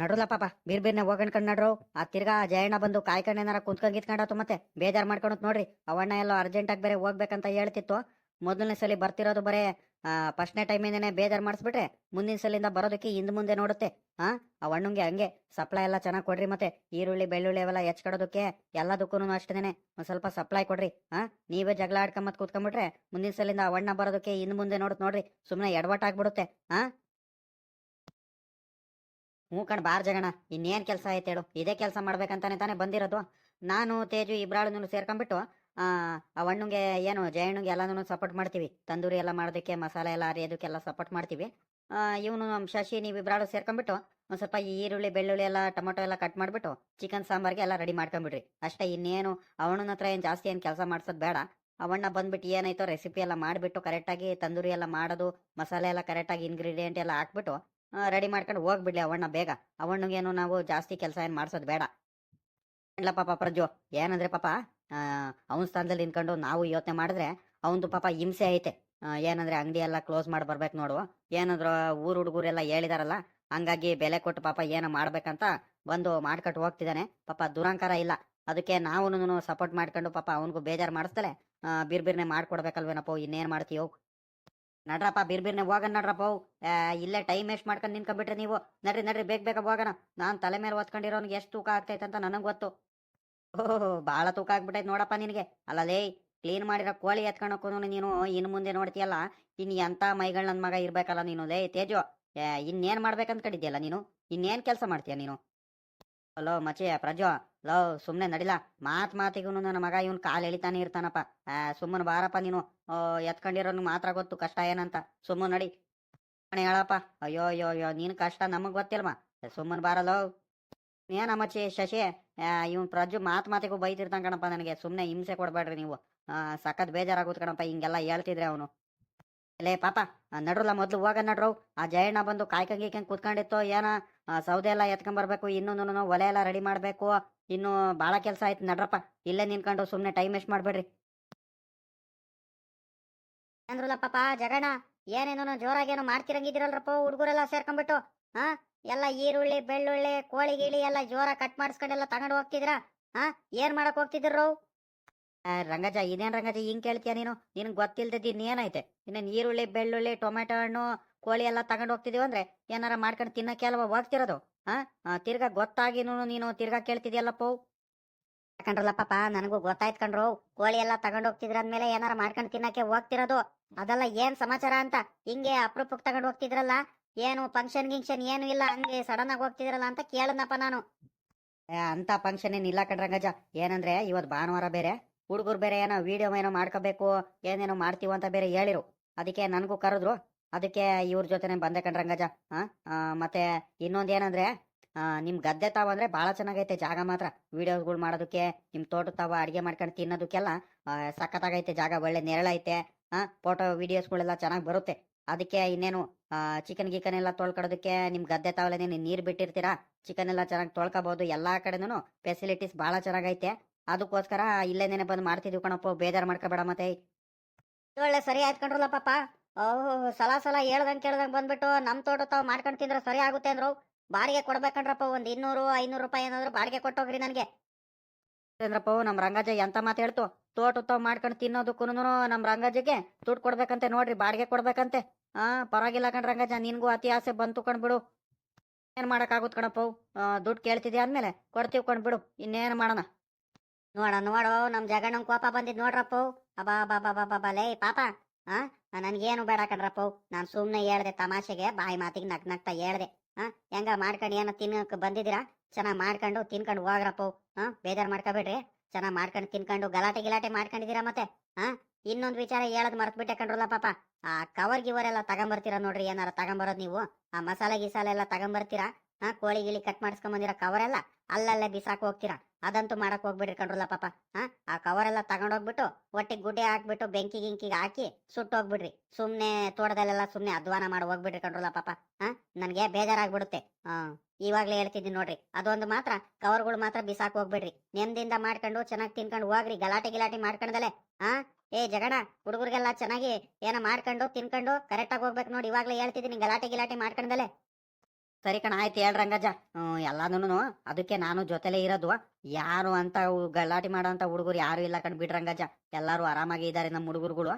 ನಡ್ರಲ್ಲ ಪಾಪ. ಬೀರ್ ಬೀರ್ನೆ ಹೋಗಣ್ಕಂಡ್ ನಡ್ರು. ಆ ತಿರ್ಗಾ ಜಯಣ್ಣ ಬಂದು ಕಾಯ್ಕೊಂಡು ಏನಾರ ಕುಂತ್ಕೊಂಡ್ ಗಿತ್ಕೊಂಡಾತು ಮತ್ತೆ? ಬೇಜಾರ್ ಮಾಡ್ಕೊಂಡ್ ನೋಡ್ರಿ. ಅವಣ್ಣ ಎಲ್ಲ ಅರ್ಜೆಂಟ್ ಆಗಿ ಬೇರೆ ಹೋಗ್ಬೇಕಂತ ಹೇಳ್ತಿತ್ತು. ಮೊದಲನೇ ಸಲ ಬರ್ತಿರೋದು ಬರೇ ಫಸ್ಟ್ನೇ ಟೈಮಿಂದನೇ ಬೇಜಾರ್ ಮಾಡಿಸ್ಬಿಟ್ರೆ ಮುಂದಿನ ಸಲಿಂದ ಬರೋದಕ್ಕೆ ಹಿಂದ್ ಮುಂದೆ ನೋಡುತ್ತೆ. ಹಾ ಆ ಹಣ್ಣುಂಗೆ ಹಂಗೆ ಸಪ್ಲೈ ಎಲ್ಲ ಚೆನ್ನಾಗಿ ಕೊಡ್ರಿ ಮತ್ತೆ. ಈರುಳ್ಳಿ, ಬೆಳ್ಳುಳ್ಳಿ ಅವೆಲ್ಲ ಹೆಚ್ಕೊಡೋದಕ್ಕೆ ಎಲ್ಲದಕ್ಕೂ ಅಷ್ಟೇನೆ. ಒಂದ್ ಸ್ವಲ್ಪ ಸಪ್ಲೈ ಕೊಡ್ರಿ. ಹಾ ನೀವೇ ಜಗಳ ಆಡ್ಕೊಂಬತ್ ಕೂತ್ಕೊಂಡ್ಬಿಟ್ರೆ ಮುಂದಿನ ಸಲಿಂದ ಆ ಬರೋದಕ್ಕೆ ಹಿಂದ್ ಮುಂದೆ ನೋಡುತ್ತೆ ನೋಡ್ರಿ. ಸುಮ್ಮನೆ ಎಡವಟ್ ಆಗ್ಬಿಡುತ್ತೆ. ಹಾ ಹ್ಞೂ ಕಣ್ ಬಾರ್ ಜಗಣ, ಇನ್ನೇನು ಕೆಲಸ ಆಯ್ತು ಹೇಳು. ಇದೇ ಕೆಲಸ ಮಾಡ್ಬೇಕಂತಾನೆ ತಾನೇ ಬಂದಿರೋದು. ನಾನು, ತೇಜು ಇಬ್ರಾಳನ್ನು ಸೇರ್ಕೊಂಡ್ಬಿಟ್ಟು, ಆ ಅಣ್ಣಂಗೆ ಏನು, ಜಯಣ್ಣಗೆ ಎಲ್ಲಾನು ಸಪೋರ್ಟ್ ಮಾಡ್ತೀವಿ. ತಂದೂರಿ ಎಲ್ಲ ಮಾಡೋದಕ್ಕೆ, ಮಸಾಲೆ ಎಲ್ಲ ಅರಿಯೋದಕ್ಕೆಲ್ಲ ಸಪೋರ್ಟ್ ಮಾಡ್ತೀವಿ. ಇವನು ನಮ್ಮ ಶಶಿ, ನೀವು ಇಬ್ರಾಳು ಸೇರ್ಕೊಂಡ್ಬಿಟ್ಟು, ಒಂದು ಸ್ವಲ್ಪ ಈರುಳ್ಳಿ, ಬೆಳ್ಳುಳ್ಳಿ ಎಲ್ಲ, ಟೊಮೊಟೊ ಎಲ್ಲ ಕಟ್ ಮಾಡಿಬಿಟ್ಟು ಚಿಕನ್ ಸಾಂಬಾರ್ಗೆ ಎಲ್ಲ ರೆಡಿ ಮಾಡ್ಕೊಂಬಿಡ್ರಿ. ಅಷ್ಟೇ ಇನ್ನೇನು ಅವಣ್ಣನ ಹತ್ರ ಏನು ಜಾಸ್ತಿ ಏನು ಕೆಲಸ ಮಾಡ್ಸೋದು ಬೇಡ. ಅವಣ್ಣ ಬಂದ್ಬಿಟ್ಟು ಏನಾಯ್ತೋ ರೆಸಿಪಿ ಎಲ್ಲ ಮಾಡಿಬಿಟ್ಟು ಕರೆಕ್ಟಾಗಿ ತಂದೂರಿ ಎಲ್ಲ ಮಾಡೋದು, ಮಸಾಲೆ ಎಲ್ಲ ಕರೆಕ್ಟಾಗಿ ಇಂಗ್ರೀಡಿಯೆಂಟ್ ಎಲ್ಲ ಹಾಕ್ಬಿಟ್ಟು ರೆಡಿ ಮಾಡ್ಕೊಂಡು ಹೋಗ್ಬಿಡ್ಲಿ ಅವಣ್ಣ ಬೇಗ. ಅವಣ್ಣಗೇನು ನಾವು ಜಾಸ್ತಿ ಕೆಲಸ ಏನು ಮಾಡಿಸೋದು ಬೇಡ. ಇಲ್ಲ ಪಾಪ ಪ್ರಜ್ಜು ಏನಂದ್ರೆ ಪಾಪ ಅವನ ಸ್ಥಾನದಲ್ಲಿ ನಿಂತ್ಕೊಂಡು ನಾವು ಯೋಚನೆ ಮಾಡಿದ್ರೆ ಅವನದು ಪಾಪ ಹಿಂಸೆ ಐತೆ. ಏನಂದ್ರೆ ಅಂಗಡಿ ಎಲ್ಲ ಕ್ಲೋಸ್ ಮಾಡಿ ಬರ್ಬೇಕು ನೋಡು. ಏನಾದ್ರು ಊರ್ ಹುಡುಗರೆಲ್ಲ ಹೇಳಿದಾರಲ್ಲ, ಹಂಗಾಗಿ ಬೆಲೆ ಕೊಟ್ಟು ಪಾಪ ಏನೋ ಮಾಡ್ಬೇಕಂತ ಬಂದು ಮಾಡ್ಕೊಟ್ಟು ಹೋಗ್ತಿದ್ದಾನೆ ಪಾಪ ದುರಂಕಾರ ಇಲ್ಲ. ಅದಕ್ಕೆ ನಾವು ಸಪೋರ್ಟ್ ಮಾಡ್ಕೊಂಡು ಪಾಪ ಅವನಿಗೂ ಬೇಜಾರು ಮಾಡಿಸ್ತಲೇ ಬಿರ್ ಬಿರ್ನೆ ಮಾಡ್ಕೊಡ್ಬೇಕಲ್ವೇನಪ್ಪ, ಇನ್ನೇನ್ ಮಾಡ್ತೀಯೋ. ನಡ್ರಪ್ಪ, ಬಿರ್ ಬಿರ್ನೆ ಹೋಗೋಣ ನಡ್ರಪ್ಪ ಅವು. ಇಲ್ಲೇ ಟೈಮ್ ವೇಸ್ಟ್ ಮಾಡ್ಕೊಂಡು ನಿಂತ್ಕೊಂಡ್ಬಿಟ್ರೆ ನೀವು. ನಡ್ರಿ ನಡ್ರಿ, ಬೇಗ ಬೇಗ ಹೋಗೋಣ. ನಾನ್ ತಲೆ ಮೇಲೆ ಓದ್ಕೊಂಡಿರೋನ್ಗೆ ಎಷ್ಟು ತೂಕ ಆಗ್ತೈತೆ ಅಂತ ನನಗೆ ಗೊತ್ತು. ಓಹ್ ಭಾಳ ತೂಕ ಆಗ್ಬಿಟ್ಟೈತೆ ನೋಡಪ್ಪ ನಿನಗೆ. ಅಲ್ಲಲೇ ಕ್ಲೀನ್ ಮಾಡಿರೋ ಕೋಳಿ ಎತ್ಕೊಳಕ್ಕೂ ನೀನು ಇನ್ನು ಮುಂದೆ ನೋಡ್ತೀಯಲ್ಲ? ಇನ್ ಎಂತ ಮೈಗಳ್ ನನ್ ಮಗ ಇರಬೇಕಲ್ಲ ನೀನು, ಲೇ, ತೇಜು. ಇನ್ನೇನ್ ಮಾಡ್ಬೇಕಂತ ಕಡಿದ್ಯಲ್ಲ ನೀನು? ಇನ್ನೇನ್ ಕೆಲಸ ಮಾಡ್ತೀಯ ನೀನು? ಹಲೋ ಮಚಿ ಪ್ರಜೋ ಲೋ, ಸುಮ್ನೆ ನಡಿಲ. ಮಾತ್ ಮಾತಿಗೂ ನನ್ನ ಮಗ ಇವನ್ ಕಾಲ್ ಎಳಿತಾನೆ ಇರ್ತಾನಪ್ಪ. ಸುಮ್ಮನೆ ಬಾರಪ್ಪ ನೀನು. ಎತ್ಕೊಂಡಿರೋನು ಮಾತ್ರ ಗೊತ್ತು ಕಷ್ಟ ಏನಂತ. ಸುಮ್ಮನೆ ನಡಿ. ಅಣ್ಣ ಹೇಳಪ್ಪ. ಅಯ್ಯೋ ಅಯ್ಯೋ ಅಯ್ಯೋ, ನೀನ್ ಕಷ್ಟ ನಮಗ್ ಗೊತ್ತಿಲ್ವಾ? ಸುಮ್ಮನೆ ಬಾರಲೋ ಏನ ಮಚ್ಚಿ, ಶಶಿ? ಇವನ್ ಪ್ರಜು ಮಾತ್ ಮಾತಿಗೂ ಬೈತಿರ್ತಾನ ಕಣಪ್ಪ ನನಗೆ. ಸುಮ್ನೆ ಹಿಂಸೆ ಕೊಡ್ಬೇಡ್ರಿ ನೀವು. ಸಖತ್ ಬೇಜಾರಾಗುತ್ತೆ ಕಣಪ್ಪ, ಹಿಂಗೆಲ್ಲ ಹೇಳ್ತಿದ್ರೆ ಅವನು. ಲೇ, ಪಾಪ ನಡ್ರಲ್ಲ ಮೊದ್ಲು, ಹೋಗ ನಡ್ರವ್ ಆ ಜಯಣ್ಣ ಬಂದು ಕಾಯ್ಕಂಗ್ ಕುತ್ಕೊಂಡಿತ್ತು, ಏನ. ಸೌದೆ ಎಲ್ಲ ಎತ್ಕೊಂಬರ್ಬೇಕು, ಇನ್ನೂ ಒಲೆ ಎಲ್ಲ ರೆಡಿ ಮಾಡ್ಬೇಕು, ಇನ್ನು ಬಾಳ ಕೆಲಸ ಆಯ್ತು ನಡ್ರಪ್ಪ, ಇಲ್ಲೇ ನಿನ್ಕೊಂಡು ಸುಮ್ನೆ ಟೈಮ್ ವೇಸ್ಟ್ ಮಾಡ್ಬೇಡ್ರಿ. ಅಂದ್ರಲ್ಲ ಪಾಪ ಜಗಣ ಏನೇನೋ ಜೋರಾಗೇನೋ ಮಾಡ್ತಿರಂಗಿದ್ದೀರಲ್ರಪ್ಪ ಹುಡುಗರೆಲ್ಲ ಸೇರ್ಕೊಂಡ್ಬಿಟ್ಟು ಹಾ ಎಲ್ಲ ಈರುಳ್ಳಿ, ಬೆಳ್ಳುಳ್ಳಿ, ಕೋಳಿ ಗಿಳಿ ಎಲ್ಲ ಜೋರ ಕಟ್ ಮಾಡಿಸ್ಕೊಂಡೆಲ್ಲ ತಗೊಂಡು ಹೋಗ್ತಿದ್ರ ಹಾ ಏನ್ ಮಾಡಕ್ ಹೋಗ್ತಿದ್ರು ರಂಗಜ ಇದೇನ್ ರಂಗಜ ಹಿಂಗ್ ಕೇಳ್ತೀಯ ನೀನು? ನಿನ್ಗೆ ಗೊತ್ತಿಲ್ದದ್ದು ಇನ್ನೇನೈತೆ? ಇನ್ನೇನ್ ಈರುಳ್ಳಿ, ಬೆಳ್ಳುಳ್ಳಿ ಟೊಮೆಟೊ ಹಣ್ಣು ಕೋಳಿ ಎಲ್ಲ ತಗೊಂಡು ಹೋಗ್ತಿದೀವಿ ಅಂದ್ರೆ ಏನಾರ ಮಾಡ್ಕೊಂಡು ತಿನ್ನಕ್ಕೆ ಅಲ್ವಾ ಹೋಗ್ತಿರೋದು? ಹಾ ತಿರ್ಗಾ ಗೊತ್ತಾಗಿನೂ ನೀನು ತಿರ್ಗಾ ಕೇಳ್ತಿದ್ಯಲ್ಲಪ್ಪ? ಯಾಕಂಡ್ರಲ್ಲ ಪಾಪ, ನನಗೂ ಗೊತ್ತಾಯ್ತು ಕಂಡ್ರು ಕೋಳಿ ಎಲ್ಲ ತಗೊಂಡು ಹೋಗ್ತಿದ್ರ ಅಂದ್ಮೇಲೆ ಏನಾರ ಮಾಡ್ಕೊಂಡು ತಿನ್ನಕ್ಕೆ ಹೋಗ್ತಿರೋದು? ಅದೆಲ್ಲ ಏನ್ ಸಮಾಚಾರ ಅಂತ? ಹಿಂಗೆ ಅಪ್ರೂಪಕ್ಕೆ ತಗೊಂಡು ಹೋಗ್ತಿದ್ರಲ್ಲ? ಏನು ಫಂಕ್ಷನ್ ಗಿಂಕ್ಷನ್ ಏನು ಇಲ್ಲ, ಹಂಗೆ ಸಡನ್ ಆಗಿ ಹೋಗ್ತಿದ್ರಲ್ಲ ಅಂತ ಕೇಳದ್ನಪ್ಪ ನಾನು. ಅಂತ ಫಂಕ್ಷನ್ ಏನ್ ಇಲ್ಲ ಕಣ್ರಂಗಜ ಏನಂದ್ರೆ ಇವತ್ ಭಾನುವಾರ ಬೇರೆ. ಹುಡುಗರು ಬೇರೆ ಏನೋ ವಿಡಿಯೋ ಏನೋ ಮಾಡ್ಕೋಬೇಕು, ಏನೇನೋ ಮಾಡ್ತೀವಿ ಅಂತ ಬೇರೆ ಹೇಳಿರು. ಅದಕ್ಕೆ ನನಗೂ ಕರೆದ್ರು. ಅದಕ್ಕೆ ಇವ್ರ ಜೊತೆನೆ ಬಂದೆ ಕಣ್ರಂಗಜ ಹಾ ಆ, ಮತ್ತೆ ಇನ್ನೊಂದ್ ಏನಂದ್ರೆ ನಿಮ್ ಗದ್ದೆ ತಾವ ಅಂದ್ರೆ ಬಹಳ ಚೆನ್ನಾಗೈತೆ ಜಾಗ ಮಾತ್ರ. ವಿಡಿಯೋಸ್ಗಳು ಮಾಡೋದಕ್ಕೆ ನಿಮ್ ತೋಟ ತಾವ ಅಡಿಗೆ ಮಾಡ್ಕೊಂಡು ತಿನ್ನೋದಕ್ಕೆಲ್ಲ ಸಖತ್ ಸಖತ್ತಾಗೈತೆ ಜಾಗ ಒಳ್ಳೆ ನೆರಳೈತೆ ಹಾ ಫೋಟೋ ವಿಡಿಯೋಸ್ಗಳೆಲ್ಲ ಚೆನ್ನಾಗಿ ಬರುತ್ತೆ. ಅದಕ್ಕೆ ಇನ್ನೇನು ಚಿಕನ್ ಗಿಕನ್ ಎಲ್ಲ ತೊಳ್ಕೊಡೋದಕ್ಕೆ ನಿಮ್ ಗದ್ದೆ ತಾವಲೇನೆ ನೀರ್ ಬಿಟ್ಟಿರ್ತೀರಾ? ಚಿಕನ್ ಎಲ್ಲ ಚೆನ್ನಾಗಿ ತೊಳ್ಕೊಬಹುದು ಎಲ್ಲಾ ಕಡೆನೂ ಫೆಸಿಲಿಟೀಸ್ ಬಹಳ ಚೆನ್ನಾಗೈತೆ. ಅದಕ್ಕೋಸ್ಕರ ಇಲ್ಲೇನೇನೆ ಬಂದು ಮಾಡ್ತಿದ್ವಿ ಕಣಪ್ಪ ಬೇಜಾರ್ ಮಾಡ್ಕೋಬೇಡ ಮತ್ತೆ. ಒಳ್ಳೆ ಸರಿ ಆಯ್ತು ಕಣ್ರಲ್ಲ ಪಾಪ. ಓಹ್, ಸಲ ಸಲ ಹೇಳ್ದಂಗ್ ಕೇಳ್ದಂಗ್ ಬಂದ್ಬಿಟ್ಟು ನಮ್ ತೋಟ ತಾವ್ ಮಾಡ್ಕೊಂಡ್ ತಿಂದ್ರೆ ಸರಿ ಆಗುತ್ತೆ ಅಂದ್ರು. ಬಾಡಿಗೆ ಕೊಡ್ಬೇಕಂದ್ರಪ್ಪ ಒಂದ್ ಇನ್ನೂರು, ಐನೂರು ರೂಪಾಯಿ ಏನಾದ್ರು ಬಾಡಿಗೆ ಕೊಟ್ಟೋಗ್ರಿ ನನ್ಗೆ. ಚಂದ್ರಪ್ಪ ನಮ್ ರಂಗಜ್ಜ ಎಂತ ಮಾತು ಹೇಳ್ತು? ತೋಟ ತಾವ್ ಮಾಡ್ಕೊಂಡು ತಿನ್ನೋದಕ್ಕೂ ನಮ್ ರಂಗಜ್ಜಗೆ ದುಡ್ಡು ಕೊಡ್ಬೇಕಂತೆ ನೋಡ್ರಿ, ಬಾಡಿಗೆ ಕೊಡ್ಬೇಕಂತೆ. ಹಾ, ಪರವಾಗಿಲ್ಲ ಕಣ್ ರಂಗಾಜ ನಿನ್ಗೂ ಅತಿ ಆಸೆ ಬಂತು ಕಣ್ಬಿಡು ಏನ್ ಮಾಡಕ್ ಆಗುತ್ ಕಣಪ್ಪ ದುಡ್ಡು ಕೇಳ್ತಿದ್ಯಾ ಅಂದ್ಮೇಲೆ? ಕೊಡ್ತೀವಿ ಕಣ್ಬಿಡು ಇನ್ನೇನ್ ಮಾಡೋಣ? ನೋಡ ನೋಡೋ, ನಮ್ ಜಗಣ್ಣನ ಕೋಪ ಬಂದಿದ್ ನೋಡ್ರಪ್ಪ ಅಬಾ ಬಾಬಾ ಬಾಬಾ ಲೇ, ಪಾಪ ಆ ನನ್ಗೇನು ಬೇಡ ಕಣ್ರಪ್ಪ ನಾನ್ ಸುಮ್ನೆ ಹೇಳ್ದೆ ತಮಾಷೆಗೆ, ಬಾಯಿ ಮಾತಿಗೆ ನಗ್ ನಗ್ತಾ ಹೇಳ್ದೆ. ಹಾ, ಹೆಂಗ ಮಾಡ್ಕೊಂಡು ಏನೋ ತಿನ್ನಕ್ ಬಂದಿದ್ದೀರಾ? ಚೆನ್ನಾಗ್ ಮಾಡ್ಕೊಂಡು ತಿನ್ಕೊಂಡು ಹೋಗ್ರಪ್ಪ ಹಾ, ಬೇಜಾರ್ ಮಾಡ್ಕೋಬೇಡ್ರಿ. ಚೆನ್ನಾಗ್ ಮಾಡ್ಕೊಂಡು ತಿನ್ಕೊಂಡು ಗಲಾಟೆ ಗಿಲಾಟೆ ಮಾಡ್ಕೊಂಡಿದೀರಾ ಮತ್ತೆ? ಹಾ, ಇನ್ನೊಂದ್ ವಿಚಾರ ಹೇಳದ್ ಮರ್ತ್ಬಿಟ್ಟೆ ಕಣ್ರಲ್ಲ ಪಾಪ. ಆ ಕವರ್ ಗಿವರ್ ಎಲ್ಲ ತಗೊಂಬರ್ತೀರಾ ನೋಡ್ರಿ, ಏನಾರ ತಗೊಂಬರೋದ್ ನೀವು? ಆ ಮಸಾಲೆ ಗಿಸಾಲೆ ಎಲ್ಲ ತಗೊಂಬರ್ತೀರಾ? ಹಾ, ಕೋಳಿ ಗಿಳಿ ಕಟ್ ಮಾಡಿಸ್ಕೊಂಡ್ ಬಂದಿರ ಕವರ್ ಎಲ್ಲ ಅಲ್ಲಲ್ಲೇ ಬಿಸಾಕ್ ಹೋಗ್ತೀರಾ? ಅದಂತೂ ಮಾಡಕ್ ಹೋಗ್ಬಿಡ್ರಿ ಕಂಡ್ರಲ್ಲ ಪಾಪ. ಹಾ, ಆ ಕವರ್ ಎಲ್ಲ ತಗೊಂಡೋಗ್ಬಿಟ್ಟು ಒಟ್ಟಿಗೆ ಗುಡ್ಡೆ ಹಾಕ್ಬಿಟ್ಟು ಬೆಂಕಿ ಗಿಂಕಿಗೆ ಹಾಕಿ ಸುಟ್ಟೋಗ್ಬಿಡ್ರಿ. ಸುಮ್ನೆ ತೋಟದಲ್ಲೆಲ್ಲ ಸುಮ್ನೆ ಅಧ್ವಾನ ಮಾಡಿ ಹೋಗ್ಬಿಡ್ರಿ ಕಣ್ರಲ್ಲ ಪಾಪ. ಹಾ, ನನ್ಗೆ ಬೇಜಾರಾಗ್ಬಿಡುತ್ತೆ. ಹಾ, ಇವಾಗ್ಲೇ ಹೇಳ್ತಿದ್ದೀನಿ ನೋಡ್ರಿ. ಅದೊಂದು ಮಾತ್ರ, ಕವರ್ಗಳು ಮಾತ್ರ ಬಿಸಾಕ್ ಹೋಗ್ಬಿಡ್ರಿ. ನೆಮ್ಮದಿಯಿಂದ ಮಾಡ್ಕೊಂಡು ಚೆನ್ನಾಗಿ ತಿನ್ಕೊಂಡು ಹೋಗ್ರಿ, ಗಲಾಟೆ ಗಿಲಾಟೆ ಮಾಡ್ಕೊಂಡಲೆ ಹಾ, ಏ ಜಗಣ ಹುಡುಗರಿಗೆಲ್ಲ ಚೆನ್ನಾಗಿ ಏನೋ ಮಾಡ್ಕೊಂಡು ತಿನ್ಕೊಂಡು ಕರೆಕ್ಟಾಗಿ ಹೋಗ್ಬೇಕು ನೋಡಿ. ಇವಾಗ್ಲೇ ಹೇಳ್ತಿದ್ದೀನಿ ಗಲಾಟೆ ಗಿಲಾಟೆ ಮಾಡ್ಕೊಂಡದಲೆ ಸರಿ ಕಣ ಆಯ್ತು ಹೇಳ್ ರಂಗಜ್ಜ ಎಲ್ಲಾನು ಅದಕ್ಕೆ ನಾನು ಜೊತೆಲೇ ಇರೋದು. ಯಾರು ಅಂತ ಗಲಾಟೆ ಮಾಡೋ ಅಂತ ಹುಡುಗರು ಯಾರು ಇಲ್ಲ ಕಣ್ ಬಿಡ್ ರಂಗಜ್ಜ ಎಲ್ಲಾರು ಆರಾಮಾಗಿ ಇದಾರೆ ನಮ್ಮ ಹುಡುಗರುಗಳು.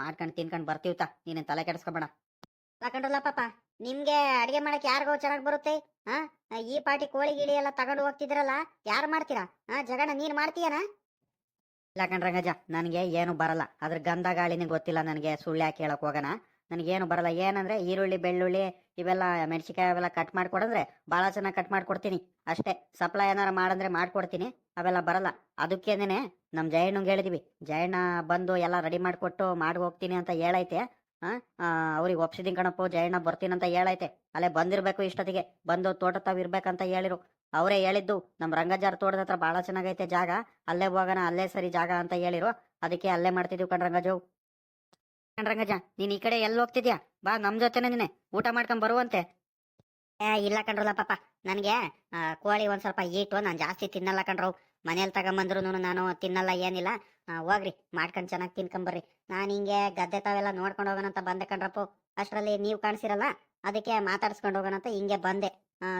ಮಾಡ್ಕೊಂಡು ತಿನ್ಕೊಂಡು ಬರ್ತೀವ್ತ ನೀನ್ ತಲೆ ಕೆಡಿಸ್ಕೊಬೇಡ. ಕಂಡ್ರಲ್ಲ ಪಾಪ ನಿಮ್ಗೆ ಅಡಿಗೆ ಮಾಡಕ್ ಯಾರಿಗೋ ಚೆನ್ನಾಗ್ ಬರುತ್ತೆ? ಹಾ ಈ ಪಾಟಿ ಕೋಳಿ ಗಿಳಿ ಎಲ್ಲ ತಗೊಂಡು ಹೋಗ್ತಿದ್ರಲ್ಲ ಯಾರು ಮಾಡ್ತೀರಾ? ಹಾ ಜಗಣ ನೀನ್ ಮಾಡ್ತೀಯನಾ? ಇಲ್ಲ ಕಣ್ ರಂಗಜ್ಜ ನನಗೆ ಏನು ಬರಲ್ಲ. ಅದ್ರ ಗಂಧ ಗಾಳಿನೇ ಗೊತ್ತಿಲ್ಲ ನನಗೆ ಸುಳ್ಳು ಯಾಕೆ ಹೇಳಕ್ ಹೋಗೋಣ. ನನಗೇನು ಬರಲ್ಲ. ಏನಂದ್ರೆ ಈರುಳ್ಳಿ, ಬೆಳ್ಳುಳ್ಳಿ ಇವೆಲ್ಲ ಮೆಣಸಿಕಾಯಿ ಅವೆಲ್ಲ ಕಟ್ ಮಾಡ್ಕೊಡಂದ್ರೆ ಭಾಳ ಚೆನ್ನಾಗಿ ಕಟ್ ಮಾಡ್ಕೊಡ್ತೀನಿ. ಅಷ್ಟೇ ಸಪ್ಲೈ ಏನಾರು ಮಾಡಂದ್ರೆ ಮಾಡ್ಕೊಡ್ತೀನಿ. ಅವೆಲ್ಲ ಬರಲ್ಲ. ಅದಕ್ಕೇನೆ ನಮ್ಮ ಜಯಣ್ಣಂಗೆ ಹೇಳಿದೀವಿ. ಜಯಣ್ಣ ಬಂದು ಎಲ್ಲ ರೆಡಿ ಮಾಡಿಕೊಟ್ಟು ಮಾಡಿ ಹೋಗ್ತೀನಿ ಅಂತ ಹೇಳೈತೆ. ಅವ್ರಿಗೆ ಒಪ್ಸಿದೀನಿ ಕಣಪ್ಪ, ಜಯಣ್ಣ ಬರ್ತೀನಿ ಅಂತ ಹೇಳೈತೆ. ಅಲ್ಲೇ ಬಂದಿರಬೇಕು ಇಷ್ಟೊತ್ತಿಗೆ. ಬಂದು ತೋಟ ತಾವ್ ಇರ್ಬೇಕಂತ ಹೇಳಿರು. ಅವರೇ ಹೇಳಿದ್ದು ನಮ್ಮ ರಂಗಜಾರ್ ತೋಟದ ಹತ್ರ ಭಾಳ ಚೆನ್ನಾಗೈತೆ ಜಾಗ. ಅಲ್ಲೇ ಹೋಗೋಣ, ಅಲ್ಲೇ ಸರಿ ಜಾಗ ಅಂತ ಹೇಳಿರು. ಅದಕ್ಕೆ ಅಲ್ಲೇ ಮಾಡ್ತಿದೀವಿ ಕಣ್ರಂಗಜು ಕಣ್ರಂಗಜ ನೀನ್ ಈ ಕಡೆ ಎಲ್ಲಿ ಹೋಗ್ತಿದ್ಯಾ? ಬಾ, ನಮ್ ಜೊತೆನೆ ನೀನೆ. ಊಟ ಮಾಡ್ಕೊಂಡ್ ಬರುವಂತೆ. ಏ, ಇಲ್ಲ ಕಣ್ರಲ್ಲ ಪಾಪ. ನನಗೆ ಕೋಳಿ ಒಂದ್ ಸ್ವಲ್ಪ ಈಟು ನಾನು ಜಾಸ್ತಿ ತಿನ್ನಲ್ಲ ಕಣ್ರವು ಮನೇಲಿ ತಗೊಂಬಂದ್ರು ನಾನು ತಿನ್ನಲ್ಲ, ಏನಿಲ್ಲ. ಹೋಗ್ರಿ, ಮಾಡ್ಕೊಂಡ್ ಚೆನ್ನಾಗಿ ತಿನ್ಕೊಂಬರ್ರಿ. ನಾನು ಹಿಂಗೆ ಗದ್ದೆ ತಾವೆಲ್ಲ ನೋಡ್ಕೊಂಡು ಹೋಗೋಣ ಅಂತ ಬಂದೆ ಕಣ್ರಪ್ಪು. ಅಷ್ಟರಲ್ಲಿ ನೀವು ಕಾಣಿಸಿರಲ್ಲ? ಅದಕ್ಕೆ ಮಾತಾಡ್ಸ್ಕೊಂಡು ಹೋಗೋಣ ಅಂತ ಹಿಂಗೆ ಬಂದೆ.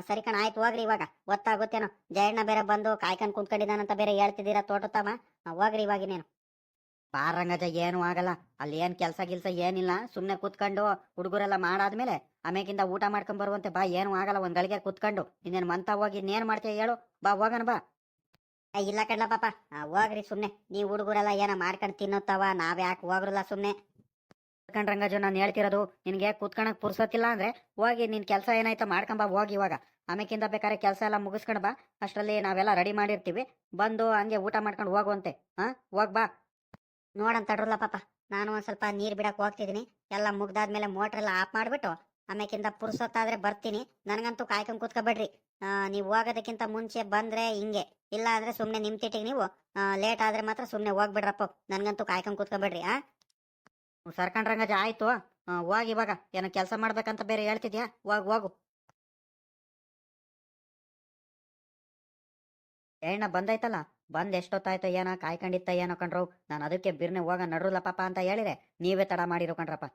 ಸರಿ ಕಣ, ಆಯ್ತು, ಹೋಗ್ರಿ ಇವಾಗ. ಗೊತ್ತಾಗುತ್ತೇನೋ. ಜಯಣ್ಣ ಬೇರೆ ಬಂದು ಕಾಯ್ಕೊಂಡ್ ಕುಂತ್ಕೊಂಡಿದ್ದಾನಂತ ಬೇರೆ ಹೇಳ್ತಿದ್ದೀರಾ ತೋಟತಮ್ಮ? ಹೋಗ್ರಿ ಇವಾಗಿನೇನು. ಬಾ ರಂಗಜ ಏನು ಆಗಲ್ಲ. ಅಲ್ಲಿ ಏನ್ ಕೆಲ್ಸ ಗಿಲ್ಸ ಏನಿಲ್ಲ. ಸುಮ್ನೆ ಕುತ್ಕೊಂಡು ಹುಡುಗರೆಲ್ಲ ಮಾಡಾದ್ಮೇಲೆ ಆಮೇಕಿಂದ ಊಟ ಮಾಡ್ಕೊಂಡ್ ಬರುವಂತೆ ಬಾ, ಏನು ಆಗಲ್ಲ. ಒಂದ್ ಗಳಿಗೆ ಕುತ್ಕೊಂಡು ಇನ್ನೇನ್ ಮಂತ ಹೋಗಿ ಇನ್ನೇನ್ ಮಾಡ್ತೀಯ ಹೇಳು. ಬಾ, ಹೋಗೋಣ ಬಾ. ಇಲ್ಲ ಕಣ್ಣ ಪಾಪ ಹೋಗ್ರಿ ಸುಮ್ನೆ. ನೀ ಹುಡುಗರೆಲ್ಲ ಏನ ಮಾಡ್ಕೊಂಡು ತಿನ್ನುತ್ತವ. ನಾವ್ ಯಾಕೆ ಹೋಗ್ರಲ್ಲ ಸುಮ್ನೆ. ಕಣ್ ರಂಗಜು, ನಾನು ಹೇಳ್ತಿರೋದು ನಿನ್ಗೆ ಕೂತ್ಕೊಳಕ್ ಪುರ್ಸತ್ತಿಲ್ಲ ಅಂದ್ರೆ ಹೋಗಿ ನಿನ್ ಕೆಲಸ ಏನಾಯ್ತೋ ಮಾಡ್ಕೊಂಬ ಹೋಗಿ ಇವಾಗ. ಆಮೇಕಿಂದ ಬೇಕಾದ್ರೆ ಕೆಲಸ ಎಲ್ಲ ಮುಗಿಸ್ಕೊಂಡ್ ಬಾ. ಅಷ್ಟರಲ್ಲಿ ನಾವೆಲ್ಲ ರೆಡಿ ಮಾಡಿರ್ತೀವಿ. ಬಂದು ಹಂಗೆ ಊಟ ಮಾಡ್ಕೊಂಡು ಹೋಗುವಂತೆ. ಹಾ ಹೋಗ್ ಬಾ. ನೋಡಂತ ತಡ್ರಲ್ಲ ಪಾಪ. ನಾನು ಒಂದ್ ಸ್ವಲ್ಪ ನೀರ್ ಬಿಡಕ್ ಹೋಗ್ತಿದೀನಿ. ಎಲ್ಲ ಮುಗ್ದಾದ್ಮೇಲೆ ಮೋಟರ್ ಎಲ್ಲ ಆಫ್ ಮಾಡ್ಬಿಟ್ಟು ಆಮೇಕಿಂದ ಪುರ್ಸೊತ್ತಾದ್ರೆ ಬರ್ತೀನಿ. ನನಗಂತೂ ಕಾಯ್ಕೊಂಡ್ ಕೂತ್ಕೊಬೇಡ್ರಿ. ನೀವು ಹೋಗೋದಕ್ಕಿಂತ ಮುಂಚೆ ಬಂದ್ರೆ ಹಿಂಗೆ. ಇಲ್ಲ ಅಂದ್ರೆ ಸುಮ್ನೆ ನಿಮ್ತಿಟ್ಟಿಗೆ ನೀವು ಲೇಟ್ ಆದ್ರೆ ಮಾತ್ರ ಸುಮ್ನೆ ಹೋಗ್ಬಿಡ್ರಪ್ಪ. ನನ್ಗಂತೂ ಕಾಯ್ಕೊಂಡ್ ಕೂತ್ಕೊಬೇಡ್ರಿ, ಆ? ಸರ್ಕಂಡ್ ರಂಗಜ ಆಯ್ತು. ಹೋಗಿ ಇವಾಗ. ಏನೋ ಕೆಲಸ ಮಾಡ್ಬೇಕಂತ ಬೇರೆ ಹೇಳ್ತಿದ್ಯಾ? ಹೋಗ್, ಹೋಗು. ಏಣ್ಣ ಬಂದೈತಲ್ಲ ಬಂದ್ ಎಷ್ಟೊತ್ತಾಯ್ತೋ ಏನೋ ಕಾಯ್ಕೊಂಡಿತ್ತ ಏನೋ ಕಣ್ರು. ನಾನು ಅದಕ್ಕೆ ಬಿರ್ನೆ ಹೋಗ ನಡ್ರಲ್ಲ ಪಾಪ ಅಂತ ಹೇಳಿದೆ. ನೀವೇ ತಡ ಮಾಡಿರು ಕಣ್ರಪ್ಪ.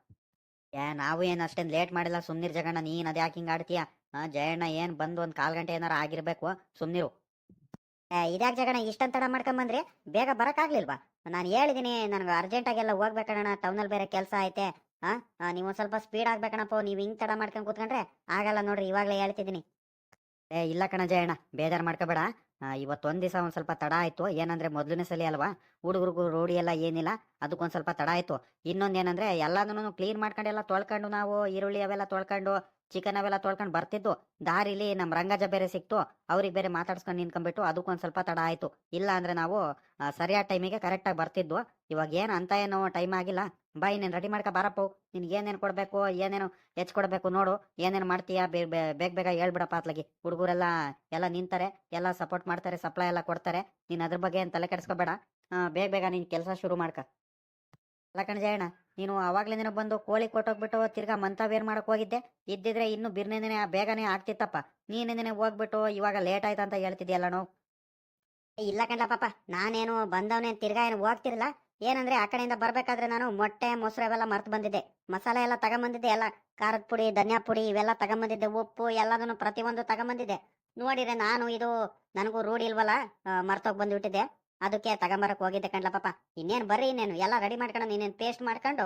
ಏ, ನಾವು ಏನ್ ಅಷ್ಟೇನು ಲೇಟ್ ಮಾಡಿಲ್ಲ. ಸುಮ್ನಿರ್ ಜಗಣ್ಣ, ನೀನ್ ಅದ್ಯಾಕೆ ಹಿಂಗ ಆಡ್ತೀಯ? ಜಯಣ್ಣ ಏನ್ ಬಂದು ಒಂದ್ ಕಾಲ್ ಗಂಟೆ ಏನಾರ ಆಗಿರ್ಬೇಕು, ಸುಮ್ನಿರು. ಇದ್ಯಾಕ್ ಜಗಣ ಇಷ್ಟಂತ ತಡ ಮಾಡ್ಕೊಂಡ್ ಬಂದ್ರಿ? ಬೇಗ ಬರಕ್ಕಾಗ್ಲಿಲ್ವಾ? ನಾನು ಹೇಳಿದೀನಿ, ನನ್ಗೆ ಅರ್ಜೆಂಟ್ ಆಗೆಲ್ಲ ಹೋಗ್ಬೇಕಣ್ಣ ಟೌನಲ್ಲಿ ಬೇರೆ ಕೆಲಸ ಐತೆ. ಹಾ ನೀವು ಸ್ವಲ್ಪ ಸ್ಪೀಡ್ ಆಗ್ಬೇಕಣಪ್ಪ ನೀವು ಹಿಂಗ್ ತಡ ಮಾಡ್ಕೊಂಡ್ ಕೂತ್ಕೊಂಡ್ರೆ ಆಗಲ್ಲ ನೋಡ್ರಿ. ಇವಾಗ್ಲೇ ಹೇಳ್ತಿದ್ದೀನಿ ಏ, ಇಲ್ಲ ಕಣ ಜಯಣ್ಣ. ಬೇಜಾರ್ ಮಾಡ್ಕೋಬೇಡ. ಇವತ್ತೊಂದ್ ದಿವಸ ಒಂದು ಸ್ವಲ್ಪ ತಡ ಆಯಿತು. ಏನಂದ್ರೆ ಮೊದಲನೇ ಸಲ ಅಲ್ವಾ? ಹುಡುಗರಿಗೂ ರೋಡಿ ಎಲ್ಲ ಏನಿಲ್ಲ. ಅದಕ್ಕೊಂದು ಸ್ವಲ್ಪ ತಡ ಆಯಿತು. ಇನ್ನೊಂದು ಏನಂದ್ರೆ ಎಲ್ಲಾನು ಕ್ಲೀನ್ ಮಾಡ್ಕೊಂಡೆಲ್ಲ ತೊಳ್ಕೊಂಡು ನಾವು ಈರುಳ್ಳಿ ಅವೆಲ್ಲ ತೊಳ್ಕೊಂಡು ಚಿಕನ್ ಅವೆಲ್ಲ ತೊಳ್ಕೊಂಡು ಬರ್ತಿದ್ದು, ದಾರಿಲಿ ನಮ್ಮ ರಂಗಜ ಬೇರೆ ಸಿಕ್ತು, ಅವ್ರಿಗೆ ಬೇರೆ ಮಾತಾಡ್ಸ್ಕೊಂಡು ನಿನ್ಕೊಂಡ್ಬಿಟ್ಟು ಅದಕ್ಕೊಂದು ಸ್ವಲ್ಪ ತಡ ಆಯಿತು. ಇಲ್ಲ ಅಂದರೆ ನಾವು ಸರಿಯಾದ ಟೈಮಿಗೆ ಕರೆಕ್ಟಾಗಿ ಬರ್ತಿದ್ವು. ಇವಾಗ ಏನು ಅಂತ ಏನು ಟೈಮ್ ಆಗಿಲ್ಲ. ಬಾಯ್ ನೀನು ರೆಡಿ ಮಾಡ್ಕೊ ಬಾರಪ್ಪ. ನಿನ್ಗೆ ಏನೇನು ಕೊಡಬೇಕು, ಏನೇನು ಹೆಚ್ಚು ಕೊಡಬೇಕು ನೋಡು. ಏನೇನು ಮಾಡ್ತೀಯಾ? ಬೇಗ ಬೇಗ ಹೇಳ್ಬಿಡಪ್ಪ ಅತ್ಲಾಗಿ ಹುಡುಗರೆಲ್ಲ ಎಲ್ಲ ನಿಂತಾರೆ, ಎಲ್ಲ ಸಪೋರ್ಟ್ ಮಾಡ್ತಾರೆ ಸಪ್ಲೈ ಎಲ್ಲ ಕೊಡ್ತಾರೆ. ನೀನು ಅದ್ರ ಬಗ್ಗೆ ಏನು ತಲೆ ಕೆಡಿಸ್ಕೋಬೇಡ. ಬೇಗ ಬೇಗ ನೀನು ಕೆಲಸ ಶುರು ಮಾಡ್ಕ. ಅಲ್ಲ ಕಣ ಜಯಣ್ಣ. ನೀನು ಅವಾಗ್ಲಿಂದ ಬಂದು ಕೋಳಿ ಕೊಟ್ಟೋಗ್ಬಿಟ್ಟು ತಿರ್ಗಾ ಮಂತಾವೇರ್ ಮಾಡಕ್ ಹೋಗಿದ್ದೆ? ಇದ್ದಿದ್ರೆ ಇನ್ನು ಬಿರ್ನೇನೆ ಬೇಗನೆ ಆಗ್ತಿತ್ತಪ್ಪ. ನೀನಿಂದನೆ ಹೋಗ್ಬಿಟ್ಟು ಇವಾಗ ಲೇಟ್ ಆಯ್ತು ಅಂತ ಹೇಳ್ತಿದ್ಯಲ್ಲ ನಾವು ಇಲ್ಲ ಕಂಡ ಪಾಪ ನಾನೇನು ಬಂದವನೇ ತಿರ್ಗಾ ಏನು ಹೋಗ್ತಿರಲ್ಲ ಏನಂದ್ರೆ ಆ ಕಡೆಯಿಂದ ಬರ್ಬೇಕಾದ್ರೆ ನಾನು ಮೊಟ್ಟೆ, ಮೊಸರು ಅವೆಲ್ಲ ಮರ್ತು ಬಂದಿದ್ದೆ. ಮಸಾಲೆ ಎಲ್ಲ ತಗೊಂಬಂದಿದ್ದೆ, ಎಲ್ಲ ಖಾರದ ಪುಡಿ, ಧನಿಯಾ ಪುಡಿ ಇವೆಲ್ಲ ತಗೊಂಬಂದಿದ್ದೆ, ಉಪ್ಪು ಎಲ್ಲದನ್ನು ಪ್ರತಿಯೊಂದು ತಗೊಂಬಂದಿದ್ದೆ. ನೋಡಿದ್ರೆ ನಾನು ಇದು ನನಗೂ ರೂಢಿ ಇಲ್ವಲ್ಲ ಮರ್ತೋಗಿ ಬಂದ್ಬಿಟ್ಟಿದ್ದೆ. ಅದಕ್ಕೆ ತಗೊಂಬರಕ್ ಹೋಗಿದ್ದೆ ಕಣ್ಲ ಪಾಪ. ಇನ್ನೇನು ಬರ್ರಿ, ಇನ್ನೇನು ಎಲ್ಲ ರೆಡಿ ಮಾಡ್ಕೊಂಡು ನೀನೇನು ಪೇಸ್ಟ್ ಮಾಡ್ಕೊಂಡು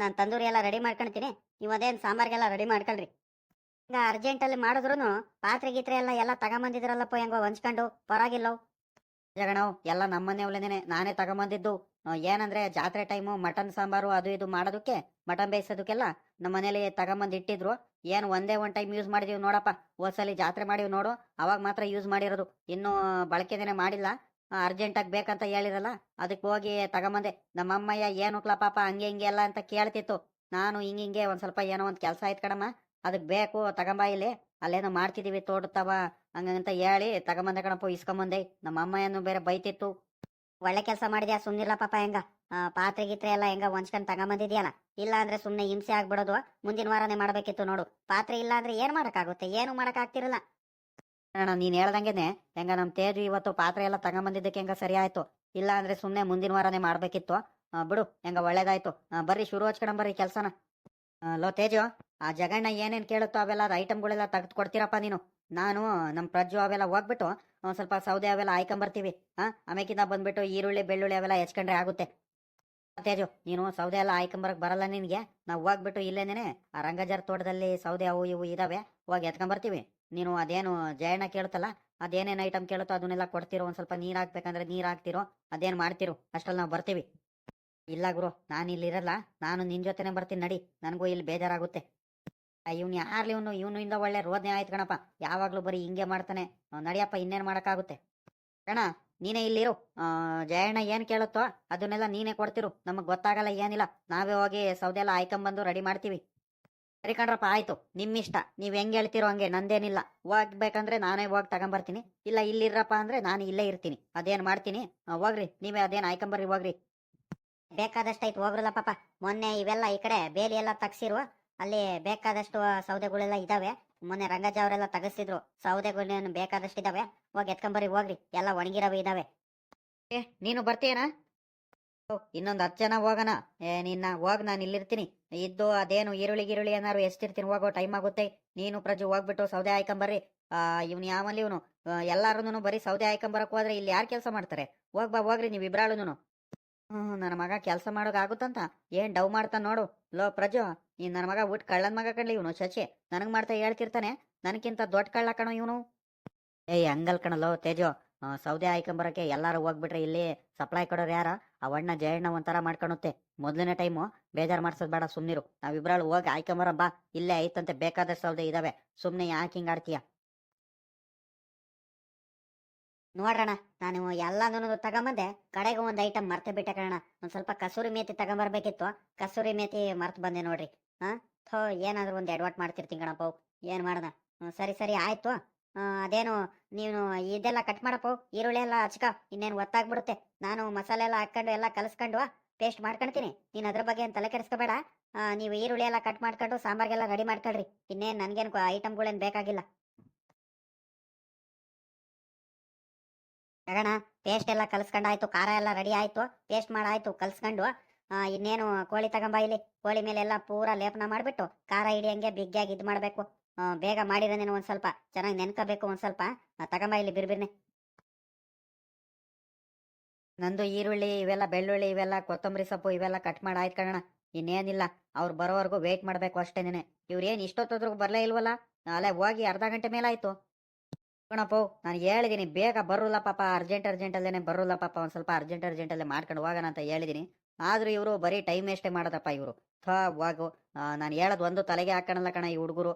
ನಾನು ತಂದೂರಿ ಎಲ್ಲ ರೆಡಿ ಮಾಡ್ಕೊಳ್ತೀನಿ ನೀವು ಅದೇನು ಸಾಂಬಾರ್ಗೆಲ್ಲ ರೆಡಿ ಮಾಡ್ಕೊಳ್ರಿ. ಈಗ ಅರ್ಜೆಂಟಲ್ಲಿ ಮಾಡಿದ್ರು ಪಾತ್ರೆ ಗೀತ್ರೆ ಎಲ್ಲ ಎಲ್ಲ ತಗೊಂಬಂದಿದ್ರಲ್ಲಪ್ಪ ಹೆಂಗೋ ಹೊಂಚ್ಕೊಂಡು ಪರವಾಗಿಲ್ಲವು ಜಗಣವು ಎಲ್ಲ ನಮ್ಮನೆ ಒಲೆನೇನೆ ನಾನೇ ತಗೊಂಬಂದಿದ್ದು. ಏನಂದ್ರೆ ಜಾತ್ರೆ ಟೈಮು ಮಟನ್ ಸಾಂಬಾರು ಅದು ಇದು ಮಾಡೋದಕ್ಕೆ, ಮಟನ್ ಬೇಯಿಸೋದಕ್ಕೆಲ್ಲ ನಮ್ಮ ಮನೇಲಿ ತಗೊಂಬಂದು ಇಟ್ಟಿದ್ರು. ಏನು ಒಂದೇ ಒಂದ್ ಟೈಮ್ ಯೂಸ್ ಮಾಡಿದೀವಿ ನೋಡಪ್ಪ. ಹೋದ್ಸಲಿ ಜಾತ್ರೆ ಮಾಡಿವಿ ನೋಡು, ಅವಾಗ ಮಾತ್ರ ಯೂಸ್ ಮಾಡಿರೋದು. ಇನ್ನು ಬಳಕೆದೇನೆ ಮಾಡಿಲ್ಲ. ಅರ್ಜೆಂಟಾಗಿ ಬೇಕಂತ ಹೇಳಿರಲ್ಲ, ಅದಕ್ಕೆ ಹೋಗಿ ತಗೊಂಬಂದೆ. ನಮ್ಮ ಏನು ಪಾಪ, ಹಂಗೆ ಹಿಂಗೆ ಎಲ್ಲ ಅಂತ ಕೇಳ್ತಿತ್ತು. ನಾನು ಹಿಂಗೆ ಹಿಂಗೆ ಒಂದು ಸ್ವಲ್ಪ ಏನೋ ಒಂದು ಕೆಲಸ ಆಯ್ತು ಕಣಮ್ಮ, ಅದಕ್ಕೆ ಬೇಕು, ತಗೊಂಬ ಇಲ್ಲಿ. ಅಲ್ಲೇನೋ ಮಾಡ್ತಿದ್ದೀವಿ ತೋಟತ್ತವ ಹಂಗಂತ ಹೇಳಿ ತಗೊಂಬಂದೆ ಕಣಪ್ಪ, ಇಸ್ಕೊಂಬಂದೆ. ನಮ್ಮ ಅಮ್ಮಯ್ಯನು ಬೇರೆ ಬೈತಿತ್ತು. ಒಳ್ಳೆ ಕೆಲಸ ಮಾಡಿದ್ಯಾ? ಸುಮ್ಮನಿಲ್ಲ ಪಾಪ ಹೆಂಗ? ಪಾತ್ರೆ ಗೀತ್ರೆ ಎಲ್ಲ ಹೆಂಗ ಹೊಂಚ್ಕೊಂಡ್ ತಗೊಂಬಂದಿದ್ಯಲ್ಲ? ಇಲ್ಲ ಅಂದ್ರೆ ಸುಮ್ಮನೆ ಹಿಂಸೆ ಆಗ್ಬಿಡೋದು. ಮುಂದಿನ ವಾರನೇ ಮಾಡ್ಬೇಕಿತ್ತು ನೋಡು. ಪಾತ್ರೆ ಇಲ್ಲ ಅಂದ್ರೆ ಏನ್ ಮಾಡಕ್ಕಾಗುತ್ತೆ? ಏನು ಮಾಡಕ್ ಆಗ್ತಿರಲ್ಲ ಅಣ್ಣ, ನೀನ್ ಹೇಳ್ದಂಗೆನೆ. ಹೆಂಗ ನಮ್ ತೇಜು ಇವತ್ತು ಪಾತ್ರೆ ಎಲ್ಲ ತಗೊಂಬಂದಿದ್ದಕ್ಕೆ ಹೆಂಗ ಸರಿ ಆಯ್ತು? ಇಲ್ಲ ಅಂದ್ರೆ ಸುಮ್ನೆ ಮುಂದಿನ ವಾರನೇ ಮಾಡ್ಬೇಕಿತ್ತು. ಬಿಡು, ಹೆಂಗ ಒಳ್ಳೇದಾಯ್ತು. ಬರ್ರಿ, ಶುರು ಹಚ್ಕೊಂಡ್ ಬರ್ರಿ ಕೆಲ್ಸನ. ಲೋ ತೇಜು, ಆ ಜಗಣ್ಣ ಏನೇನ್ ಕೇಳುತ್ತೋ ಅವೆಲ್ಲ ಐಟಮ್ಗಳೆಲ್ಲ ತೆಗೆದು ಕೊಡ್ತೀರಪ್ಪ ನೀನು. ನಾನು ನಮ್ಮ ಪ್ರಜ್ಜು ಅವೆಲ್ಲ ಹೋಗ್ಬಿಟ್ಟು ಸ್ವಲ್ಪ ಸೌದೆ ಅವೆಲ್ಲ ಆಯ್ಕೊಂಬರ್ತೀವಿ ಹಾಂ ಆಮೇಕಿಂದ ಬಂದ್ಬಿಟ್ಟು ಈರುಳ್ಳಿ, ಬೆಳ್ಳುಳ್ಳಿ ಅವೆಲ್ಲ ಹೆಚ್ಕೊಂಡ್ರೆ ಆಗುತ್ತೆ. ತೇಜು, ನೀನು ಸೌದೆ ಎಲ್ಲ ಆಯ್ಕೊಂಬರಕ್ ಬರಲ್ಲ ನಿನಗೆ. ನಾವು ಹೋಗ್ಬಿಟ್ಟು ಇಲ್ಲೇನೇನೆ, ಆ ರಂಗಜರ್ ತೋಟದಲ್ಲಿ ಸೌದೆ ಅವು ಇವು ಇದಾವೆ. ಹೋಗಿ ಎತ್ಕೊಂಬರ್ತೀವಿ. ನೀನು ಅದೇನು ಜಯಣ್ಣ ಕೇಳ್ತಲ್ಲ, ಅದೇನೇನು ಐಟಮ್ ಕೇಳುತ್ತೋ ಅದನ್ನೆಲ್ಲ ಕೊಡ್ತಿರೋ, ಒಂದು ಸ್ವಲ್ಪ ನೀರು ಹಾಕ್ಬೇಕಂದ್ರೆ ನೀರು ಹಾಕ್ತಿರೋ, ಅದೇನು ಮಾಡ್ತಿರೋ ಅಷ್ಟ್ರಲ್ಲಿ ನಾವು ಬರ್ತೀವಿ. ಇಲ್ಲ ಗುರು, ನಾನು ಇಲ್ಲಿರಲ್ಲ ನಾನು ನಿನ್ನ ಜೊತೆನೆ ಬರ್ತೀನಿ, ನಡಿ, ನನಗೂ ಇಲ್ಲಿ ಬೇಜಾರಾಗುತ್ತೆ. ಇವ್ನು ಯಾರ್ಲಿ, ಇವನು ಇವನು ಇಂದ ಒಳ್ಳೆ ರೋದನೆ ಆಯ್ತು ಕಣಪ್ಪ, ಯಾವಾಗಲೂ ಬರೀ ಹಿಂಗೆ ಮಾಡ್ತಾನೆ. ನಡಿಯಪ್ಪ, ಇನ್ನೇನು ಮಾಡೋಕ್ಕಾಗುತ್ತೆ? ಕಣ ನೀನೇ ಇಲ್ಲಿರು ಜಯಣ್ಣ ಏನು ಕೇಳುತ್ತೋ, ಅದನ್ನೆಲ್ಲ ನೀನೇ ಕೊಡ್ತಿರು, ನಮಗೆ ಗೊತ್ತಾಗಲ್ಲ ಏನಿಲ್ಲ, ನಾವೇ ಹೋಗಿ ಸೌದೆ ಎಲ್ಲ ಬಂದು ರೆಡಿ ಮಾಡ್ತೀವಿ. ಸರಿ ಕಣ್ರಪ್ಪ, ಆಯ್ತು. ನಿಮ್ಮಿಷ್ಟ. ನೀವು ಹೆಂಗ್ ಹೇಳ್ತಿರೋ ಹಂಗೆ, ನಂದೇನಿಲ್ಲ. ಹೋಗ್ಬೇಕಂದ್ರೆ ನಾನೇ ಹೋಗಿ ತಗೊಂಬರ್ತೀನಿ. ಇಲ್ಲ ಇಲ್ಲಿರಪ್ಪ ಅಂದ್ರೆ ನಾನು ಇಲ್ಲೇ ಇರ್ತೀನಿ. ಅದೇನ್ ಮಾಡ್ತೀನಿ? ಹೋಗ್ರಿ. ನೀವೇ ಅದೇನ್ ಆಯ್ಕೊಂಬರ್ರಿ, ಹೋಗ್ರಿ. ಬೇಕಾದಷ್ಟು ಆಯ್ತು, ಹೋಗ್ರಲ್ಲ ಪಾಪ. ಮೊನ್ನೆ ಇವೆಲ್ಲ ಈ ಕಡೆ ಬೇಲಿ ಎಲ್ಲ ತಗ್ಸಿರು. ಅಲ್ಲಿ ಬೇಕಾದಷ್ಟು ಸೌದೆಗಳೆಲ್ಲ ಇದಾವೆ. ಮೊನ್ನೆ ರಂಗಜ್ಜ ಅವರೆಲ್ಲ ತಗಸ್ತಿದ್ರು. ಸೌದೆಗಳೇನು ಬೇಕಾದಷ್ಟು ಇದಾವೆ. ಹೋಗಿ ಎತ್ಕೊಂಬರಿ ಹೋಗ್ರಿ. ಎಲ್ಲ ಒಣಗಿರವೆ ಇದಾವೆ. ನೀನು ಬರ್ತೀಯನಾ? ಇನ್ನೊಂದು ಹತ್ತು ಜನ ಹೋಗೋಣ. ಏ, ನಿನ್ನ ಹೋಗ್, ನಾನು ಇಲ್ಲಿರ್ತೀನಿ. ಇದ್ದು ಅದೇನು ಈರುಳ್ಳಿ ಗಿರುಳ್ಳಿ ಏನಾರು ಎಷ್ಟಿರ್ತೀನಿ ಹೋಗೋ ಟೈಮ್ ಆಗುತ್ತೆ. ನೀನು ಪ್ರಜು ಹೋಗ್ಬಿಟ್ಟು ಸೌದೆ ಹಾಯ್ಕೊಂಬರ್ರಿ. ಆ, ಇವ್ನು ಯಾವಲ್ಲಿ ಇವನು? ಎಲ್ಲಾರು ಬರೀ ಸೌದೆ ಹಾಯ್ಕೊಂಬರಕ್ ಹೋದ್ರೆ ಇಲ್ಲಿ ಯಾರು ಕೆಲಸ ಮಾಡ್ತಾರೆ? ಹೋಗ್ ಬಾ, ಹೋಗ್ರಿ ನೀವು ಇಬ್ರಾಳುನು ಹ್ಮ್ ನನ್ನ ಮಗ ಕೆಲಸ ಮಾಡೋಕೆ ಆಗುತ್ತಂತ. ಏನ್ ಡವ್ ಮಾಡ್ತಾನ ನೋಡು. ಲೋ, ಪ್ರಜು, ಈ ನನ್ನ ಮಗ ಊಟ ಕಳ್ಳನ್ ಮಗ ಕಣ್ಲಿ ಇವನು, ಶಶಿ. ನನಗ್ ಮಾಡ್ತಾ ಹೇಳ್ತಿರ್ತಾನೆ. ನನಗಿಂತ ದೊಡ್ಡ ಕಳ್ಳ ಕಣೋ ಇವನು. ಏಯ್, ಹಂಗಲ್ ಕಣಲೋ ತೇಜು. ಸೌದೆ ಹಾಯ್ಕೊಂಬರಕ್ಕೆ ಎಲ್ಲಾರು ಹೋಗ್ಬಿಟ್ರೆ ಇಲ್ಲಿ ಸಪ್ಲೈ ಕೊಡೋರು ಯಾರ? ಅವಣ್ಣ ಜಯಣ್ಣ ಒಂಥರ ಮಾಡ್ಕಣುತ್ತೆ. ಮೊದಲನೇ ಟೈಮು ಬೇಜಾರು ಮಾಡ್ಸೋದ್ ಬೇಡ ಸುಮ್ನಿರು ನಾವಿಬ್ರಾಳು ಹೋಗಿ ಹಾಕೊಂಬರ ಬಾ, ಇಲ್ಲೇ ಐತಂತೆ, ಬೇಕಾದಷ್ಟು ಸೌದೆ ಇದಾವೆ. ಸುಮ್ಮನೆ ಯಾಕೆ ಹಿಂಗೆ ಆಡ್ತೀಯ? ನೋಡ್ರಣ ನಾನು ಎಲ್ಲಾನು ತಗೊಂಬಂದೆ. ಕಡೆಗೆ ಒಂದು ಐಟಮ್ ಮರ್ತೆ ಬಿಟ್ಟೆ ಕಣ ಒಂದ್ ಸ್ವಲ್ಪ ಕಸೂರಿ ಮೇತಿ ತಗೊಂಬರ್ಬೇಕಿತ್ತು. ಕಸೂರಿ ಮೇತಿ ಮರ್ತ್ ಬಂದೆ ನೋಡ್ರಿ. ಹಾ? ಥೋ, ಏನಾದ್ರು ಒಂದು ಎಡ್ವಾಟ್ ಮಾಡ್ತಿರ್ತೀನಿ ಕಣಪ್ಪ. ಏನ್ ಮಾಡ್ದ ಸರಿ ಸರಿ, ಆಯ್ತು. ಅದೇನು ನೀನು ಇದೆಲ್ಲ ಕಟ್ ಮಾಡಪ್ಪು. ಈರುಳ್ಳಿ ಎಲ್ಲ ಹಚ್ಕ. ಇನ್ನೇನು ಒತ್ತಾಗ್ಬಿಡುತ್ತೆ. ನಾನು ಮಸಾಲೆ ಎಲ್ಲ ಹಾಕೊಂಡು ಎಲ್ಲ ಕಲಸ್ಕೊಂಡು ಪೇಸ್ಟ್ ಮಾಡ್ಕೊಳ್ತೀನಿ ನೀನು ಅದ್ರ ಬಗ್ಗೆ ಏನು ತಲೆ ಕೆಡಿಸ್ಕೋಬೇಡ. ನೀವು ಈರುಳ್ಳಿ ಎಲ್ಲ ಕಟ್ ಮಾಡ್ಕೊಂಡು ಸಾಂಬಾರ್ಗೆಲ್ಲ ರೆಡಿ ಮಾಡ್ಕೊಳ್ರಿ. ಇನ್ನೇನು ನನಗೇನು ಐಟಮ್ಗಳೇನು ಬೇಕಾಗಿಲ್ಲ. ಗಗಣ ಪೇಸ್ಟ್ ಎಲ್ಲ ಕಲಸ್ಕೊಂಡಾಯ್ತು ಖಾರ ಎಲ್ಲ ರೆಡಿ ಆಯ್ತು. ಪೇಸ್ಟ್ ಮಾಡಾಯ್ತು ಕಲ್ಸ್ಕೊಂಡು ಇನ್ನೇನು ಕೋಳಿ ತಗೊಂಬ ಇಲ್ಲಿ. ಕೋಳಿ ಮೇಲೆ ಎಲ್ಲ ಪೂರ ಲೇಪನ ಮಾಡಿಬಿಟ್ಟು ಖಾರ ಹಿಡಿಯಂಗೆ ಬಿಗ್ಗಿಯಾಗಿ ಇದು ಮಾಡಬೇಕು. ಬೇಗ ಮಾಡಿರೋದೇನು ಒಂದ್ ಸ್ವಲ್ಪ, ಚೆನ್ನಾಗಿ ನೆನ್ಕೋಬೇಕು ಒಂದ್ ಸ್ವಲ್ಪ. ತಗೊಂಬ ಇಲ್ಲಿ ಬಿರ್ಬಿರ್ನೆ. ನಂದು ಈರುಳ್ಳಿ ಇವೆಲ್ಲ, ಬೆಳ್ಳುಳ್ಳಿ ಇವೆಲ್ಲ, ಕೊತ್ತಂಬರಿ ಸೊಪ್ಪು ಇವೆಲ್ಲ ಕಟ್ ಮಾಡಿ, ಆಯ್ತು ಕಣ ಇನ್ನೇನಿಲ್ಲ, ಅವ್ರು ಬರೋವರೆಗೂ ವೇಟ್ ಮಾಡಬೇಕು ಅಷ್ಟೇ ಇವ್ರು ಏನ್ ಇಷ್ಟೊತ್ತದ್ರಿಗೂ ಬರಲೇ ಇಲ್ವಲ್ಲ? ನಾಳೆ ಹೋಗಿ ಅರ್ಧ ಗಂಟೆ ಮೇಲಾಯ್ತು ಕಣಪ್ಪ ನಾನು ಹೇಳಿದ್ದೀನಿ ಬೇಗ ಬರೋಲ್ಲ ಪಾಪ, ಅರ್ಜೆಂಟ್ ಅರ್ಜೆಂಟಲ್ಲೇನೆ ಬರೋಲ್ಲ ಪಾಪ, ಒಂದು ಸ್ವಲ್ಪ ಅರ್ಜೆಂಟ್ ಅರ್ಜೆಂಟಲ್ಲೇ ಮಾಡ್ಕೊಂಡು ಹೋಗೋಣ ಅಂತ ಹೇಳಿದ್ದೀನಿ ಆದ್ರೂ ಇವರು ಬರೀ ಟೈಮ್ ವೇಸ್ಟೇ ಮಾಡೋದಪ್ಪ ಇವರು. ಥಾ, ಹೋಗು. ನಾನು ಹೇಳೋದು ಒಂದು ತಲೆಗೆ ಹಾಕೋಣಲ್ಲ ಕಣ ಈ ಹುಡುಗರು.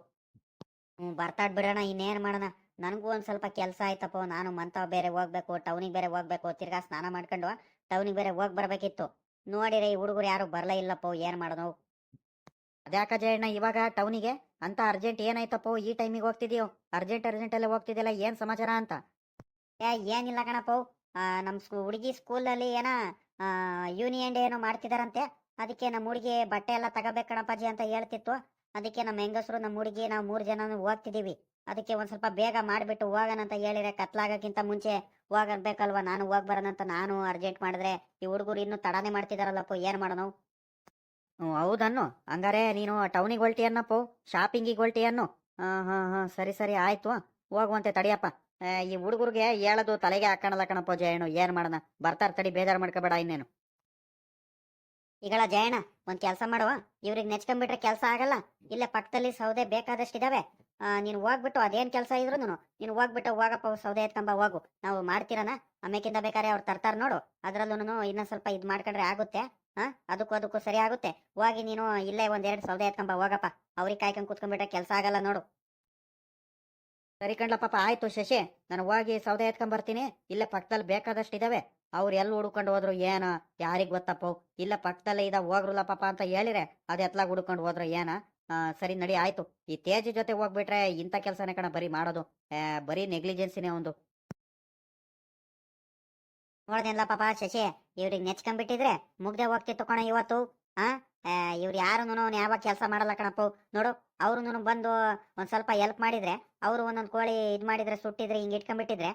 ಹ್ಞೂ ಬರ್ತಾಡ್ ಬಿಡೋಣ, ಇನ್ನೇನ್ ಮಾಡೋಣ? ನನಗೂ ಒಂದ್ ಸ್ವಲ್ಪ ಕೆಲಸ ಆಯ್ತಪ್ಪ. ನಾನು ಮಂತ ಬೇರೆ ಹೋಗ್ಬೇಕು, ಟೌನಿಗೆ ಬೇರೆ ಹೋಗ್ಬೇಕು, ತಿರ್ಗಾ ಸ್ನಾನ ಮಾಡ್ಕೊಂಡು ಟೌನಿಗೆ ಬೇರೆ ಹೋಗ್ ಬರ್ಬೇಕಿತ್ತು. ನೋಡಿರಿ, ಈ ಹುಡುಗರು ಯಾರು ಬರಲೇ ಇಲ್ಲಪ್ಪ, ಏನು ಮಾಡೋದು? ಅದ್ಯಾಕ ಜಯಣ್ಣ, ಇವಾಗ ಟೌನಿಗೆ? ಅಂತ ಅರ್ಜೆಂಟ್ ಏನಾಯ್ತಪ್ಪ, ಈ ಟೈಮಿಗೆ ಹೋಗ್ತಿದ್ಯೋ? ಅರ್ಜೆಂಟ್ ಅರ್ಜೆಂಟ್ ಅಲ್ಲೇ ಹೋಗ್ತಿದ್ಯಲ್ಲ, ಏನು ಸಮಾಚಾರ ಅಂತ? ಏ, ಏನಿಲ್ಲ ಕಣಪ್ಪ. ನಮ್ಮ ಸ್ಕೂ, ಹುಡುಗಿ ಸ್ಕೂಲಲ್ಲಿ ಏನ ಯೂನಿಯನ್ ಡೇ ಏನೋ ಮಾಡ್ತಿದಾರಂತೆ. ಅದಕ್ಕೆ ನಮ್ಮ ಹುಡುಗಿ ಬಟ್ಟೆ ಎಲ್ಲ ತಗೋಬೇಕು ಕಣಪ್ಪಾಜಿ ಅಂತ ಹೇಳ್ತಿತ್ತು. ಅದಕ್ಕೆ ನಮ್ಮ ಹೆಂಗಸರು, ನಮ್ಮ ಹುಡುಗಿ, ನಾವು ಮೂರು ಜನ ಹೋಗ್ತಿದ್ದೀವಿ ಅದಕ್ಕೆ ಒಂದು ಸ್ವಲ್ಪ ಬೇಗ ಮಾಡಿಬಿಟ್ಟು ಹೋಗೋಣ ಅಂತ ಹೇಳಿದ್ರೆ ಕತ್ಲಾಗೋಕ್ಕಿಂತ ಮುಂಚೆ ಹೋಗಬೇಕಲ್ವ ನಾನು ಹೋಗಿ ಬರೋಣ ಅಂತ ನಾನು ಅರ್ಜೆಂಟ್ ಮಾಡಿದ್ರೆ ಈ ಹುಡುಗರು ಇನ್ನೂ ತಡಾನೆ ಮಾಡ್ತಿದಾರಲ್ಲಪ್ಪ, ಏನು ಮಾಡೋಣ ಹ್ಞೂ ಹೌದನ್ನು. ಹಂಗಾರೆ ನೀನು ಟೌನಿಗೆ ಹೊಲ್ಟಿಯನ್ನಪ್ಪೋ ಶಾಪಿಂಗಿಗೆ ಹೊಲ್ಟಿಯನ್ನು ಹಾಂ ಹಾಂ ಹಾಂ, ಸರಿ ಸರಿ, ಆಯ್ತು. ಹೋಗುವಂತೆ ತಡಿಯಪ್ಪ. ಈ ಹುಡುಗರಿಗೆ ಹೇಳೋದು ತಲೆಗೆ ಹಾಕೋಣಲ್ಲ ಕಣಪ್ಪ, ಜಯಣ್ಣು, ಏನು ಮಾಡೋಣ? ಬರ್ತಾರೆ ತಡಿ, ಬೇಜಾರು ಮಾಡ್ಕೋಬೇಡ ಇನ್ನೇನು. ಈಗಳ ಜಯಣ್ಣ, ಒಂದ್ ಕೆಲಸ ಮಾಡುವ. ಇವ್ರಿಗೆ ನೆಚ್ಕೊಂಡ್ಬಿಟ್ರೆ ಕೆಲಸ ಆಗಲ್ಲ. ಇಲ್ಲೇ ಪಕ್ಕದಲ್ಲಿ ಸೌದೆ ಬೇಕಾದಷ್ಟಿದಾವೆ. ಇದಾವೆ ನೀನು ಹೋಗ್ಬಿಟ್ಟು ಅದೇನ್ ಕೆಲಸ ಇದ್ರು ನೀನು ಹೋಗ್ಬಿಟ್ಟು ಹೋಗಪ್ಪ ಸೌದೆ ಎತ್ಕೊಂಬ ಹೋಗು. ನಾವು ಮಾಡ್ತಿರನ? ಆಮೇಕಿಂದ ಬೇಕಾದ್ರೆ ಅವ್ರು ತರ್ತಾರ ನೋಡು. ಅದ್ರಲ್ಲೂ ಇನ್ನೊಂದು ಸ್ವಲ್ಪ ಇದ್ ಮಾಡ್ಕೊಂಡ್ರೆ ಆಗುತ್ತೆ. ಹಾ ಅದಕ್ಕೂ ಅದಕ್ಕೂ ಸರಿ ಆಗುತ್ತೆ. ಹೋಗಿ ನೀನು ಇಲ್ಲೇ ಒಂದೆರಡು ಸೌದೆ ಎತ್ಕೊಂಬ ಹೋಗಪ್ಪ. ಅವ್ರಿಗೆ ಕಾಯ್ಕೊಂಡ್ ಕುತ್ಕೊಂಡ್ಬಿಟ್ರೆ ಕೆಲಸ ಆಗಲ್ಲ ನೋಡು. ಸರಿ ಕಣ್ಲ ಪಾಪ, ಆಯ್ತು ಶಶಿ. ನಾನು ಹೋಗಿ ಸೌದೆ ಎತ್ಕೊಂಬರ್ತೀನಿ. ಇಲ್ಲೇ ಪಕ್ಕದಲ್ಲಿ ಬೇಕಾದಷ್ಟು ಇದಾವೆ ಅವ್ರು ಎಲ್ಲಿ ಹುಡ್ಕೊಂಡು ಹೋದ್ರು ಏನು? ಯಾರಿಗ್ ಗೊತ್ತಪ್ಪ? ಇಲ್ಲ ಪಕ್ಕದಲ್ಲೇ ಇದ ಹೋಗ್ರಲ್ಲ ಪಾಪ ಅಂತ ಹೇಳಿರೆ. ಅದು ಎತ್ಲಾಗ ಹುಡ್ಕೊಂಡು ಹೋದ್ರು ಏನ? ಸರಿ ನಡಿ ಆಯ್ತು. ಈ ತೇಜ ಜೊತೆ ಹೋಗ್ಬಿಟ್ರೆ ಇಂತ ಕೆಲಸನೇ ಕಣ ಬರೀ ಮಾಡೋದು. ಬರೀ ನೆಗ್ಲಿಜೆನ್ಸಿನೇ ಒಂದು. ನೋಡ್ದೇನ್ಲ ಪಾಪ ಶಶಿ, ಇವ್ರಿಗೆ ನೆಚ್ಕೊಂಡ್ಬಿಟ್ಟಿದ್ರೆ ಮುಗ್ದೆ ಹೋಗ್ತಿತ್ತು ಕಣ ಇವತ್ತು. ಆ ಇವ್ರು ಯಾರು ಯಾವಾಗ ಕೆಲಸ ಮಾಡಲ್ಲ ಕಣಪ್ಪ. ನೋಡು ಅವ್ರು ಬಂದು ಒಂದ್ ಸ್ವಲ್ಪ ಹೆಲ್ಪ್ ಮಾಡಿದ್ರೆ, ಅವರು ಒಂದೊಂದು ಕೋಳಿ ಇದ್ ಮಾಡಿದ್ರೆ, ಸುಟ್ಟಿದ್ರೆ, ಹಿಂಗ್ ಇಟ್ಕೊಂಡ್ಬಿಟ್ಟಿದ್ರೆ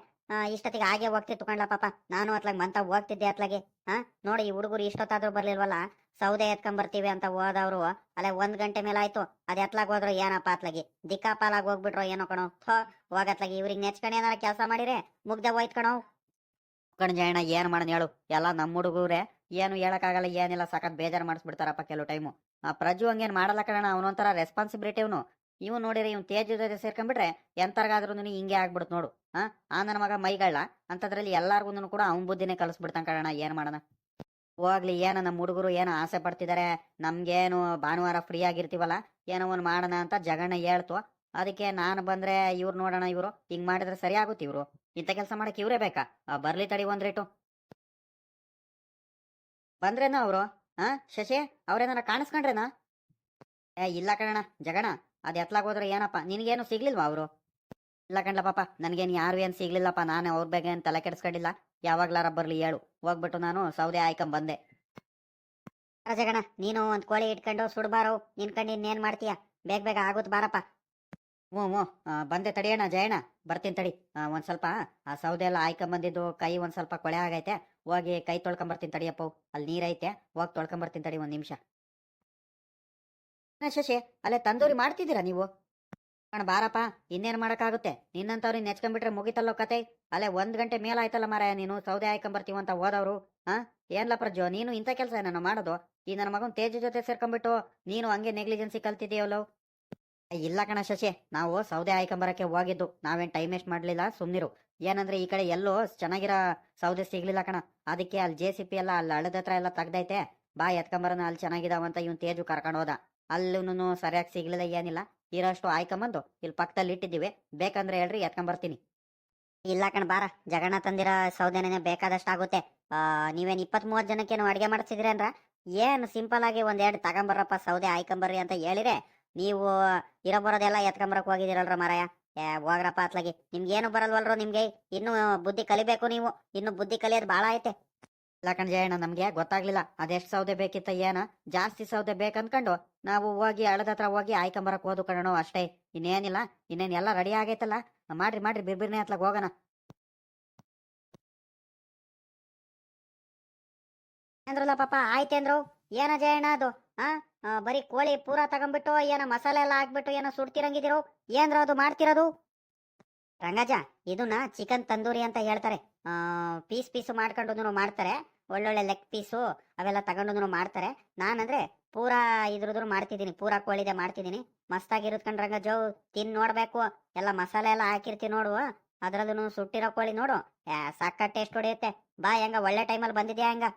ಇಷ್ಟೊತ್ತಿಗೆ ಹಾಗೆ ಹೋಗ್ತಿತ್ತು ಕಣ್ಲ ಪಾಪ. ನಾನು ಅತ್ಲಾಗ ಮಂತ ಹೋಗ್ತಿದ್ದೆ ಅತ್ಲಾಗೆ. ಹಾ ನೋಡಿ ಈ ಹುಡುಗರು ಇಷ್ಟೊತ್ತಾದ್ರೂ ಬರ್ಲಿಲ್ವಲ್ಲ? ಸೌದೆ ಎತ್ಕೊಂಡ್ ಬರ್ತೀವಿ ಅಂತ ಹೋದವ್ರು. ಅಲ್ಲೇ ಒಂದ್ ಗಂಟೆ ಮೇಲೆ ಆಯ್ತು. ಅದ್ ಎತ್ಲಾಗ ಹೋದ್ರು ಏನಪ್ಪ ಅತ್ಲಾಗಿ? ದಿಕ್ಕಾಪಾಲಾಗ್ ಹೋಗ್ಬಿಟ್ರು ಏನೋ ಕಣೋ? ಥೋ ಹೋಗತ್ಲಾಗಿ ಇವ್ರಿಗೆ ನೆಚ್ಕಣಿ ಏನಾರ ಕೆಲಸ ಮಾಡಿರೆ ಮುಗ್ದ ಹೋಯ್ತ್ ಕಣೋ. ಕಣ್ ಜಯಣ್ಣ, ಏನ್ ಮಾಡೋಣ ಹೇಳು? ಎಲ್ಲ ನಮ್ಮ ಹುಡುಗರೇ. ಏನು ಹೇಳಕ್ಕಾಗಲ್ಲ, ಏನಿಲ್ಲ. ಸಖತ್ ಬೇಜಾರು ಮಾಡಿಸ್ಬಿಡ್ತಾರಪ್ಪ ಕೆಲವು ಟೈಮು. ಆ, ಪ್ರಜು ಹಂಗೇನ್ ಮಾಡಲ್ಲ ಕಣ ಅವನೊಂಥರ ರೆಸ್ಪಾನ್ಸಿಬಿಲಿಟಿ ಅವನು ಇವ್ ನೋಡಿರಿ, ಇವ್ನು ತೇಜ್ ಜೊತೆ ಸೇರ್ಕೊಂಡ್ಬಿಟ್ರೆ ಎಂತರ್ಗಾದ್ರೂ ಹಿಂಗೆ ಆಗ್ಬಿಡುತ್ತೆ ನೋಡು. ಆ? ನನ್ನ ಮಗ ಮೈಗಳ್ಳ ಅಂತದ್ರಲ್ಲಿ ಎಲ್ಲಾರ್ಗುನು ಕೂಡ ಅವ್ನ ಬುದ್ಧಿನೇ ಕಲಿಸ್ಬಿಡ್ತಾನ ಕಣ ಏನ್ ಮಾಡೋಣ? ಹೋಗ್ಲಿ, ಏನ ನಮ್ಮ ಹುಡುಗರು ಏನೋ ಆಸೆ ಪಡ್ತಿದಾರೆ? ನಮ್ಗೇನು ಭಾನುವಾರ ಫ್ರೀ ಆಗಿರ್ತೀವಲ್ಲ, ಏನೋ ಒಂದು ಮಾಡೋಣ ಅಂತ ಜಗಣ್ಣ ಹೇಳ್ತು. ಅದಕ್ಕೆ ನಾನು ಬಂದ್ರೆ ಇವ್ರು ನೋಡೋಣ ಇವ್ರು, ಹಿಂಗ್ ಮಾಡಿದ್ರೆ ಸರಿ ಆಗುತ್ತೆ ಇವ್ರು. ಇಂಥ ಕೆಲಸ ಮಾಡಕ್ ಇವ್ರೇ ಬೇಕಾ? ಬರ್ಲಿ ತಡಿ ಒಂದ್ ರೇಟು ಬಂದ್ರೇನ ಅವರು? ಹಾ ಶಶಿ ಅವ್ರೇನಾರ ಕಾಣಿಸ್ಕೊಂಡ್ರೇನಾ? ಏ, ಇಲ್ಲ ಕಣಣ್ಣ ಜಗಣ ಅದ್ ಎತ್ಲಾಗ್ ಹೋದ್ರೆ ಏನಪ್ಪ, ನಿನಗೇನು ಸಿಗ್ಲಿಲ್ವಾ ಅವರು? ಇಲ್ಲ ಕಂಡ್ಲ ಪಾಪ, ನನಗೇನು ಯಾರು ಏನು ಸಿಗ್ಲಿಲ್ಲಪ್ಪ, ನಾನು ಅವ್ರ ಬಗ್ಗೆ ಏನು ತಲೆ ಕೆಡಿಸ್ಕೊಂಡಿಲ್ಲ. ಯಾವಾಗ್ಲಾರ ಬರಲಿ ಹೇಳು. ಹೋಗ್ಬಿಟ್ಟು ನಾನು ಸೌದೆ ಆಯ್ಕೊಂಡ್ ಬಂದೆ. ರಾಜಗಣ, ನೀನು ಒಂದು ಕೋಳಿ ಇಟ್ಕೊಂಡು ಸುಡ್ಬಾರೋ ನಿನ್ಕಂಡು ಇನ್ನೇನ್ ಮಾಡ್ತೀಯ? ಬೇಗ ಬೇಗ ಆಗುತ್ತೆ ಬಾರಪ್ಪ. ಹ್ಞೂ ಹ್ಞೂ ಬಂದೆ ತಡಿಯಣ್ಣ ಜಯಣ್ಣ. ಬರ್ತೀನಿ ತಡಿ. ಒಂದು ಒಂದ್ ಸ್ವಲ್ಪ, ಆ ಸೌದೆ ಎಲ್ಲ ಆಯ್ಕೊಂಬಂದಿದ್ದು ಕೈ ಒಂದು ಸ್ವಲ್ಪ ಕೊಳೆ ಆಗೈತೆ. ಹೋಗಿ ಕೈ ತೊಳ್ಕೊಂಬರ್ತೀನಿ ತಡಿಯಪ್ಪ ಅಲ್ಲಿ ನೀರೈತೆ. ಹೋಗಿ ತೊಳ್ಕೊಂಬರ್ತೀನಿ ತಡಿ ಒಂದು ನಿಮಿಷ. ಶಶಿ, ಅಲ್ಲೇ ತಂದೂರಿ ಮಾಡ್ತಿದ್ದೀರಾ ನೀವು? ಅಣ್ಣ ಬಾರಪ್ಪ, ಇನ್ನೇನ್ ಮಾಡಕ್ಕಾಗುತ್ತೆ? ನಿನ್ನಂತವ್ರಿಗೆ ನೆಚ್ಕೊಂಡ್ಬಿಟ್ರೆ ಮುಗಿತಲ್ಲೋ ಕತೆ? ಅಲ್ಲೇ ಒಂದ್ ಗಂಟೆ ಮೇಲಾಯ್ತಲ್ಲ ಮಾರಾಯ, ನೀನು ಸೌದೆ ಹಾಕೊಂಬರ್ತೀವಿ ಅಂತ ಹೋದವ್ರು ಹಾ ಏನ್ಲ ಪ್ರಜ್ಜೋ ನೀನು ಇಂಥ ಕೆಲಸ ಏನೋ ಮಾಡೋದು? ಈ ನನ್ನ ಮಗನ್ ತೇಜ ಜೊತೆ ಸೇರ್ಕೊಂಡ್ಬಿಟ್ಟು ನೀನು ಹಂಗೆ ನೆಗ್ಲಿಜೆನ್ಸಿ ಕಲ್ತಿದೀಯಲ್ಲೋ? ಇಲ್ಲ ಕಣ ಶಶಿ, ನಾವು ಸೌದೆ ಹಾಕೊಂಬರಕ್ಕೆ ಹೋಗಿದ್ದು, ನಾವೇನ್ ಟೈಮ್ ವೇಸ್ಟ್ ಮಾಡ್ಲಿಲ್ಲ? ಸುಮ್ಮನಿರು ಏನಂದ್ರೆ ಈ ಕಡೆ ಎಲ್ಲೋ ಚೆನ್ನಾಗಿರೋ ಸೌದೆ ಸಿಗ್ಲಿಲ್ಲ ಕಣ. ಅದಕ್ಕೆ ಅಲ್ಲಿ ಜೆ ಸಿ ಪಿ ಎಲ್ಲ, ಅಲ್ಲಿ ಹಳದತ್ರ ಎಲ್ಲ ತೆಗ್ದೈತೆ. ಬಾ ಎತ್ಕೊಂಬರೋಣ, ಅಲ್ಲಿ ಚೆನ್ನಾಗಿದಾವಂತ ಇವನ್ ತೇಜು ಕರ್ಕೊಂಡು ಹೋದ. ಅಲ್ಲೂ ಸರಿಯಾಗಿ ಸಿಗ್ಲಿಲ್ಲ ಏನಿಲ್ಲ. ಇರೋಷ್ಟು ಆಯ್ಕೊಂಬಂದು ಇಲ್ಲಿ ಪಕ್ಕದಲ್ಲಿ ಇಟ್ಟಿದ್ದೀವಿ. ಬೇಕಂದ್ರೆ ಹೇಳ್ರಿ ಎತ್ಕೊಂಬರ್ತೀನಿ. ಇಲ್ಲ ಕಣ್ ಬಾರ. ಜಗಣ ತಂದಿರೋ ಸೌದೆನೇ ಬೇಕಾದಷ್ಟು ಆಗುತ್ತೆ. ಆ, ನೀವೇನ್ ಇಪ್ಪತ್ ಜನಕ್ಕೆ ಜನಕ್ಕೇನು ಅಡುಗೆ ಮಾಡಿಸಿದ್ರೇನ್ರ ಏನು ಸಿಂಪಲ್ ಆಗಿ ಒಂದೆರಡು ತಗೊಂಬರ್ರಪ್ಪ ಸೌದೆ ಆಯ್ಕೊಂಬರ್ರಿ ಅಂತ ಹೇಳಿದ್ರೆ ನೀವು ಇರೋ ಬರೋದೆಲ್ಲ ಎತ್ಕೊಂಬರಕ್ ಹೋಗಿದ್ದೀರಲ್ರ ಮಾರಾಯ? ಏ ಹೋಗ್ರಪ್ಪ ಅತ್ಲಾಗಿ. ಏನು ಬರಲ್ವಲ್ರೋ ನಿಮ್ಗೆ? ಇನ್ನು ಬುದ್ಧಿ ಕಲಿಬೇಕು ನೀವು. ಇನ್ನು ಬುದ್ಧಿ ಕಲಿಯೋದು ಬಾಳ ಐತೆ. ಇಲ್ಲ ಜಯಣ್ಣ ನಮ್ಗೆ ಗೊತ್ತಾಗ್ಲಿಲ್ಲ. ಅದೆಷ್ಟು ಸೌದೆ ಬೇಕಿತ್ತ ಏನ? ಜಾಸ್ತಿ ಸೌದೆ ಬೇಕಂದ್ಕೊಂಡು ನಾವು ಹೋಗಿ ಹಳದ ಹತ್ರ ಹೋಗಿ ಆಯ್ಕೊಂಬರಕ್ ಹೋದು ಕಣೋ ಅಷ್ಟೇ. ಇನ್ನೇನಿಲ್ಲ ಇನ್ನೇನ್ ಎಲ್ಲ ರೆಡಿ ಆಗೈತಲ್ಲ. ಮಾಡ್ರಿ ಮಾಡ್ರಿ ಬಿರ್ಬಿರ್ನೆ ಹತ್ಲಾಗ ಹೋಗೋಣ. ಅಂದ್ರಲ್ಲ ಪಾಪ ಆಯ್ತೇಂದ್ರು ಏನ ಜಯಣ್ಣ ಅದು? ಆ? ಆ, ಬರೀ ಕೋಳಿ ಪೂರ ತಗೊಂಡ್ಬಿಟ್ಟು ಏನೋ ಮಸಾಲೆ ಎಲ್ಲ ಹಾಕ್ಬಿಟ್ಟು ಏನೋ ಸುಡ್ತಿರಂಗಿದಿರು. ಏನ್ರ ಅದು ಮಾಡ್ತಿರೋದು? ರಂಗಜ ಇದನ್ನ ಚಿಕನ್ ತಂದೂರಿ ಅಂತ ಹೇಳ್ತಾರೆ. ಪೀಸ್ ಪೀಸು ಮಾಡ್ಕೊಂಡು ಮಾಡ್ತಾರೆ. ಒಳ್ಳೊಳ್ಳೆ ಲೆಗ್ ಪೀಸು ಅವೆಲ್ಲ ತಗೊಂಡು ಮಾಡ್ತಾರೆ. ನಾನಂದ್ರೆ ಪೂರಾ ಇದ್ರದ್ರು ಮಾಡ್ತಿದ್ದೀನಿ, ಪೂರಾ ಕೋಳಿದೆ ಮಾಡ್ತಿದ್ದೀನಿ. ಮಸ್ತಾಗಿರುತ್ತೆ ಕಣ್ ರಂಗ ಜೋ, ತಿನ್ ನೋಡ್ಬೇಕು. ಎಲ್ಲ ಮಸಾಲೆ ಎಲ್ಲ ಹಾಕಿರ್ತೀನಿ ನೋಡು ಅದ್ರಲ್ಲೂ ಸುಟ್ಟಿರೋ ಕೋಳಿ ನೋಡು. ಸಕ್ಕ ಟೇಸ್ಟ್ ಹೊಡೆಯುತ್ತೆ. ಬಾ ಹೆಂಗ, ಒಳ್ಳೆ ಟೈಮಲ್ಲಿ ಬಂದಿದ್ಯಾ ಹೆಂಗ?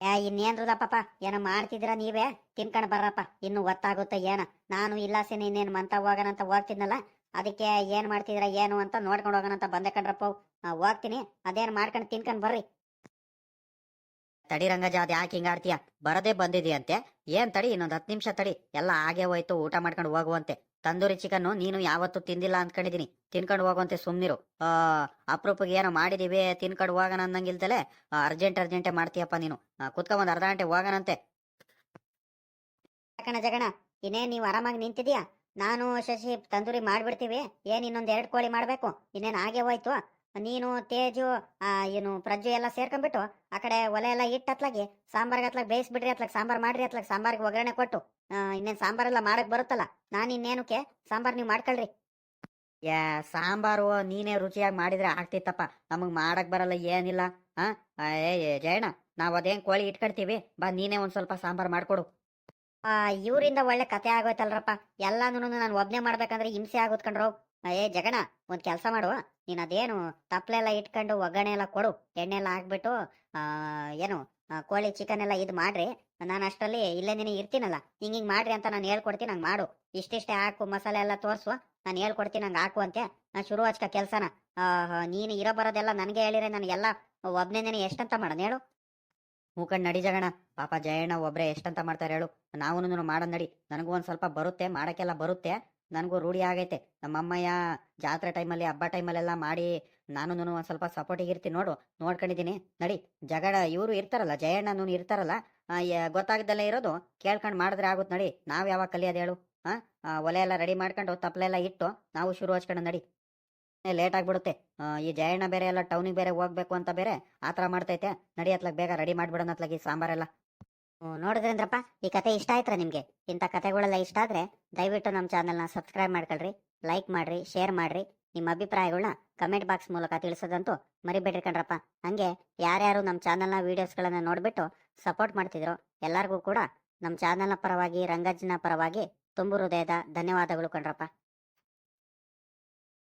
ಯಾ ಇನ್ನೇನ್ರದ ಪಾಪ ಏನೋ ಮಾಡ್ತಿದ್ರ ನೀವೇ? ತಿನ್ಕೊಂಡ್ ಬರ್ರಪ್ಪ, ಇನ್ನು ಗೊತ್ತಾಗುತ್ತೆ ಏನ. ನಾನು ಇಲ್ಲ ಸೇನೆ ಇನ್ನೇನು ಮಂತ ಹೋಗೋಣ ಅಂತ ಹೋಗ್ತಿದ್ನಲ್ಲ, ಅದಕ್ಕೆ ಏನ್ ಮಾಡ್ತಿದ್ರ ಏನು ಅಂತ ನೋಡ್ಕೊಂಡು ಹೋಗೋಣ ಅಂತ ಬಂದೆ ಕಣ್ರಪ್ಪ ಹೋಗ್ತೀನಿ, ಅದೇನು ಮಾಡ್ಕೊಂಡು ತಿನ್ಕೊಂಡು ಬರ್ರಿ. ತಡಿ ರಂಗಜ, ಅದ್ ಯಾಕೆ ಹಿಂಗ ಆಡ್ತೀಯ? ಬರದೇ ಬಂದಿದೆಯಂತೆ. ಏನ್ ತಡಿ, ಇನ್ನೊಂದ್ ಹತ್ತು ನಿಮಿಷ ತಡಿ. ಎಲ್ಲ ಹಾಗೆ ಹೋಯ್ತು, ಊಟ ಮಾಡ್ಕೊಂಡು ಹೋಗುವಂತೆ. ತಂದೂರಿ ಚಿಕನ್ ನೀನು ಯಾವತ್ತೂ ತಿಂದಿಲ್ಲ ಅನ್ಕೊಂಡಿದೀನಿ. ತಿನ್ಕೊಂಡು ಹೋಗುವಂತೆ, ಸುಮ್ನಿರು. ಆ, ಅಪ್ರೂಪಕ್ಕೆ ಏನೋ ಮಾಡಿದೀವಿ, ತಿನ್ಕೊಂಡು ಹೋಗೋಣ ಅನ್ನಂಗಿಲ್ದಲೆ ಅರ್ಜೆಂಟ್ ಅರ್ಜೆಂಟೆ ಮಾಡ್ತೀಯಪ್ಪ ನೀನು. ಕುತ್ಕೊಂಡ್ ಅರ್ಧ ಗಂಟೆ ಹೋಗೋಣಂತೆ. ಜಗಣ ಇನ್ನೇನ್ ನೀವು ಆರಾಮಾಗಿ ನಿಂತಿದ್ಯಾ? ನಾನು ಶಶಿ, ತಂದೂರಿ ಮಾಡ್ಬಿಡ್ತೀವಿ. ಏನ್ ಇನ್ನೊಂದ್ ಎರಡ್ ಕೋಳಿ ಮಾಡ್ಬೇಕು? ಇನ್ನೇನ್ ಹಾಗೆ ಹೋಯ್ತು? ನೀನು ತೇಜು ಆ, ಏನು ಪ್ರಜ್ಜು ಎಲ್ಲ ಸೇರ್ಕೊಂಡ್ಬಿಟ್ಟು ಆ ಕಡೆ ಒಲೆ ಎಲ್ಲ ಇಟ್ಟು ಅತ್ಲಾಗಿ ಸಾಂಬಾರ್ಗೆ ಅತ್ಲಾಗ ಬೇಯಿಸ್ಬಿಡ್ರಿ ಅತ್ಲಾಗ ಸಾಂಬಾರ್ ಮಾಡ್ರಿ ಅತ್ಲಾಗ ಸಾಂಬಾರ್ಗೆ ಒಗ್ಗರಣೆ ಕೊಟ್ಟು ಇನ್ನೇನು ಸಾಂಬಾರ್ ಸಾಂಬಾರೆಲ್ಲ ಮಾಡಕ್ ಬರುತ್ತಲ್ಲ ನಾನು ಇನ್ನೇನಕ್ಕೆ ಸಾಂಬಾರ್ ನೀವು ಮಾಡ್ಕೊಳ್ರಿ. ಯಾ ಸಾಂಬಾರು ನೀನೇ ರುಚಿಯಾಗಿ ಮಾಡಿದ್ರೆ ಆಗ್ತಿತ್ತಪ್ಪ ನಮಗ್ ಮಾಡಕ್ ಬರಲ್ಲ ಏನಿಲ್ಲ ಹಾ ಏ ಜಯಣ್ಣ ನಾವ್ ಅದೇನ್ ಕೋಳಿ ಇಟ್ಕೊಳ್ತೀವಿ ಬಾ ನೀನೇ ಒಂದ್ ಸ್ವಲ್ಪ ಸಾಂಬಾರ್ ಮಾಡ್ಕೊಡು. ಆ ಇವರಿಂದ ಒಳ್ಳೆ ಕತೆ ಆಗೋಯ್ತಲ್ರಪ್ಪ ಎಲ್ಲಾನು ನಾನು ಒಬ್ನೇ ಮಾಡ್ಬೇಕಂದ್ರೆ ಹಿಂಸೆ ಆಗೋತ್ ಕಣ್ರೋ ಏ ಜಗಣ ಒಂದ್ ಕೆಲಸ ಮಾಡುವ ನೀನ್ ಅದೇನು ತಪ್ಲೆಲ್ಲ ಇಟ್ಕೊಂಡು ಒಗ್ಗರಣೆ ಎಲ್ಲ ಕೊಡು. ಎಣ್ಣೆ ಎಲ್ಲ ಹಾಕ್ಬಿಟ್ಟು, ಆ, ಏನು ಕೋಳಿ ಚಿಕನ್ ಎಲ್ಲ ಇದು ಮಾಡ್ರಿ. ನಾನು ಅಷ್ಟರಲ್ಲಿ ಇಲ್ಲೇ ನಿನಗೆ ಇರ್ತೀನಲ್ಲ, ಹಿಂಗ್ ಹಿಂಗ್ ಮಾಡ್ರಿ ಅಂತ ನಾನು ಹೇಳ್ಕೊಡ್ತೀನಿ ಹಂಗೆ ಮಾಡು. ಇಷ್ಟಿಷ್ಟೇ ಹಾಕು, ಮಸಾಲೆ ಎಲ್ಲ ತೋರಿಸುವ ನಾನು ಹೇಳ್ಕೊಡ್ತೀನಿ ಹಂಗೆ ಹಾಕು ಅಂತೆ ನಾನು ಶುರು ಹಚ್ಕ ಕೆಲಸನ. ನೀನು ಇರೋ ಬರೋದೆಲ್ಲ ನನಗೆ ಹೇಳಿದ್ರೆ ನನಗೆಲ್ಲ ಒಬ್ಬನೇ ನೆನೆ ಎಷ್ಟಂತ ಮಾಡೋಣ ಹೇಳು? ಮೂಕಣ್ಣ, ನಡಿ ಜಗಣ ಪಾಪ ಜಯಣ್ಣ ಒಬ್ಬರೇ ಎಷ್ಟಂತ ಮಾಡ್ತಾರೆ ಹೇಳು. ನಾವು ಮಾಡೋದ್ ನಡಿ. ನನಗೂ ಒಂದು ಸ್ವಲ್ಪ ಬರುತ್ತೆ, ಮಾಡೋಕ್ಕೆಲ್ಲ ಬರುತ್ತೆ. ನನಗೂ ರೂಢಿ ಆಗೈತೆ. ನಮ್ಮಮ್ಮಯ್ಯ ಜಾತ್ರೆ ಟೈಮಲ್ಲಿ, ಹಬ್ಬ ಟೈಮಲ್ಲೆಲ್ಲ ಮಾಡಿ ನಾನು ಒಂದು ಸ್ವಲ್ಪ ಸಪೋರ್ಟಿಗೆ ಇರ್ತೀನಿ ನೋಡು, ನೋಡ್ಕೊಂಡಿದ್ದೀನಿ. ನಡಿ, ಜಗಳ ಇವರು ಇರ್ತಾರಲ್ಲ ಜಯಣ್ಣನೂ ಇರ್ತಾರಲ್ಲ ಗೊತ್ತಾಗದಲ್ಲೇ ಇರೋದು, ಕೇಳ್ಕೊಂಡು ಮಾಡಿದ್ರೆ ಆಗುತ್ತೆ ನಡಿ. ನಾವು ಯಾವಾಗ ಕಲಿಯೋದು ಹೇಳು ಹಾ ಒಲೆ ಎಲ್ಲ ರೆಡಿ ಮಾಡ್ಕೊಂಡು ತಪ್ಪಲೆಲ್ಲ ಇಟ್ಟು ನಾವು ಶುರು ಹಚ್ಕೊಂಡು ನಡಿ. ಲೇಟ್ ಆಗ್ಬಿಡುತ್ತೆ. ಈ ಜಯಣ್ಣ ಬೇರೆ ಎಲ್ಲ ಟೌನಿಗೆ ಬೇರೆ ಹೋಗ್ಬೇಕು ಅಂತ ಬೇರೆ ಆ ಥರ ಮಾಡ್ತೈತೆ. ನಡಿ ಅತ್ಲಾಗ ಬೇಗ ರೆಡಿ ಮಾಡಿಬಿಡೋಣ ಅತ್ಲಾಗ ಈ ಸಾಂಬಾರೆಲ್ಲ. ಹ್ಮ್, ನೋಡಿದ್ರೇನ್ರಪ್ಪ ಈ ಕತೆ ಇಷ್ಟ ಆಯ್ತ್ರ ನಿಮಗೆ? ಇಂಥ ಕತೆಗಳೆಲ್ಲ ಇಷ್ಟ ಆದ್ರೆ ದಯವಿಟ್ಟು ನಮ್ಮ ಚಾನಲ್ನ ಸಬ್ಸ್ಕ್ರೈಬ್ ಮಾಡ್ಕೊಳ್ರಿ ಲೈಕ್ ಮಾಡ್ರಿ ಶೇರ್ ಮಾಡ್ರಿ. ನಿಮ್ಮ ಅಭಿಪ್ರಾಯಗಳನ್ನ ಕಮೆಂಟ್ ಬಾಕ್ಸ್ ಮೂಲಕ ತಿಳಿಸೋದಂತೂ ಮರಿಬೇಡ್ರಿ ಕಣ್ರಪ್ಪ. ಹಂಗೆ ಯಾರ್ಯಾರು ನಮ್ಮ ಚಾನಲ್ನ ವೀಡಿಯೋಸ್ಗಳನ್ನ ನೋಡ್ಬಿಟ್ಟು ಸಪೋರ್ಟ್ ಮಾಡ್ತಿದ್ರು ಎಲ್ಲರಿಗೂ ಕೂಡ ನಮ್ಮ ಚಾನಲ್ನ ಪರವಾಗಿ ರಂಗಜ್ಜನ ಪರವಾಗಿ ತುಂಬು ಹೃದಯದ ಧನ್ಯವಾದಗಳು ಕಣ್ರಪ್ಪ.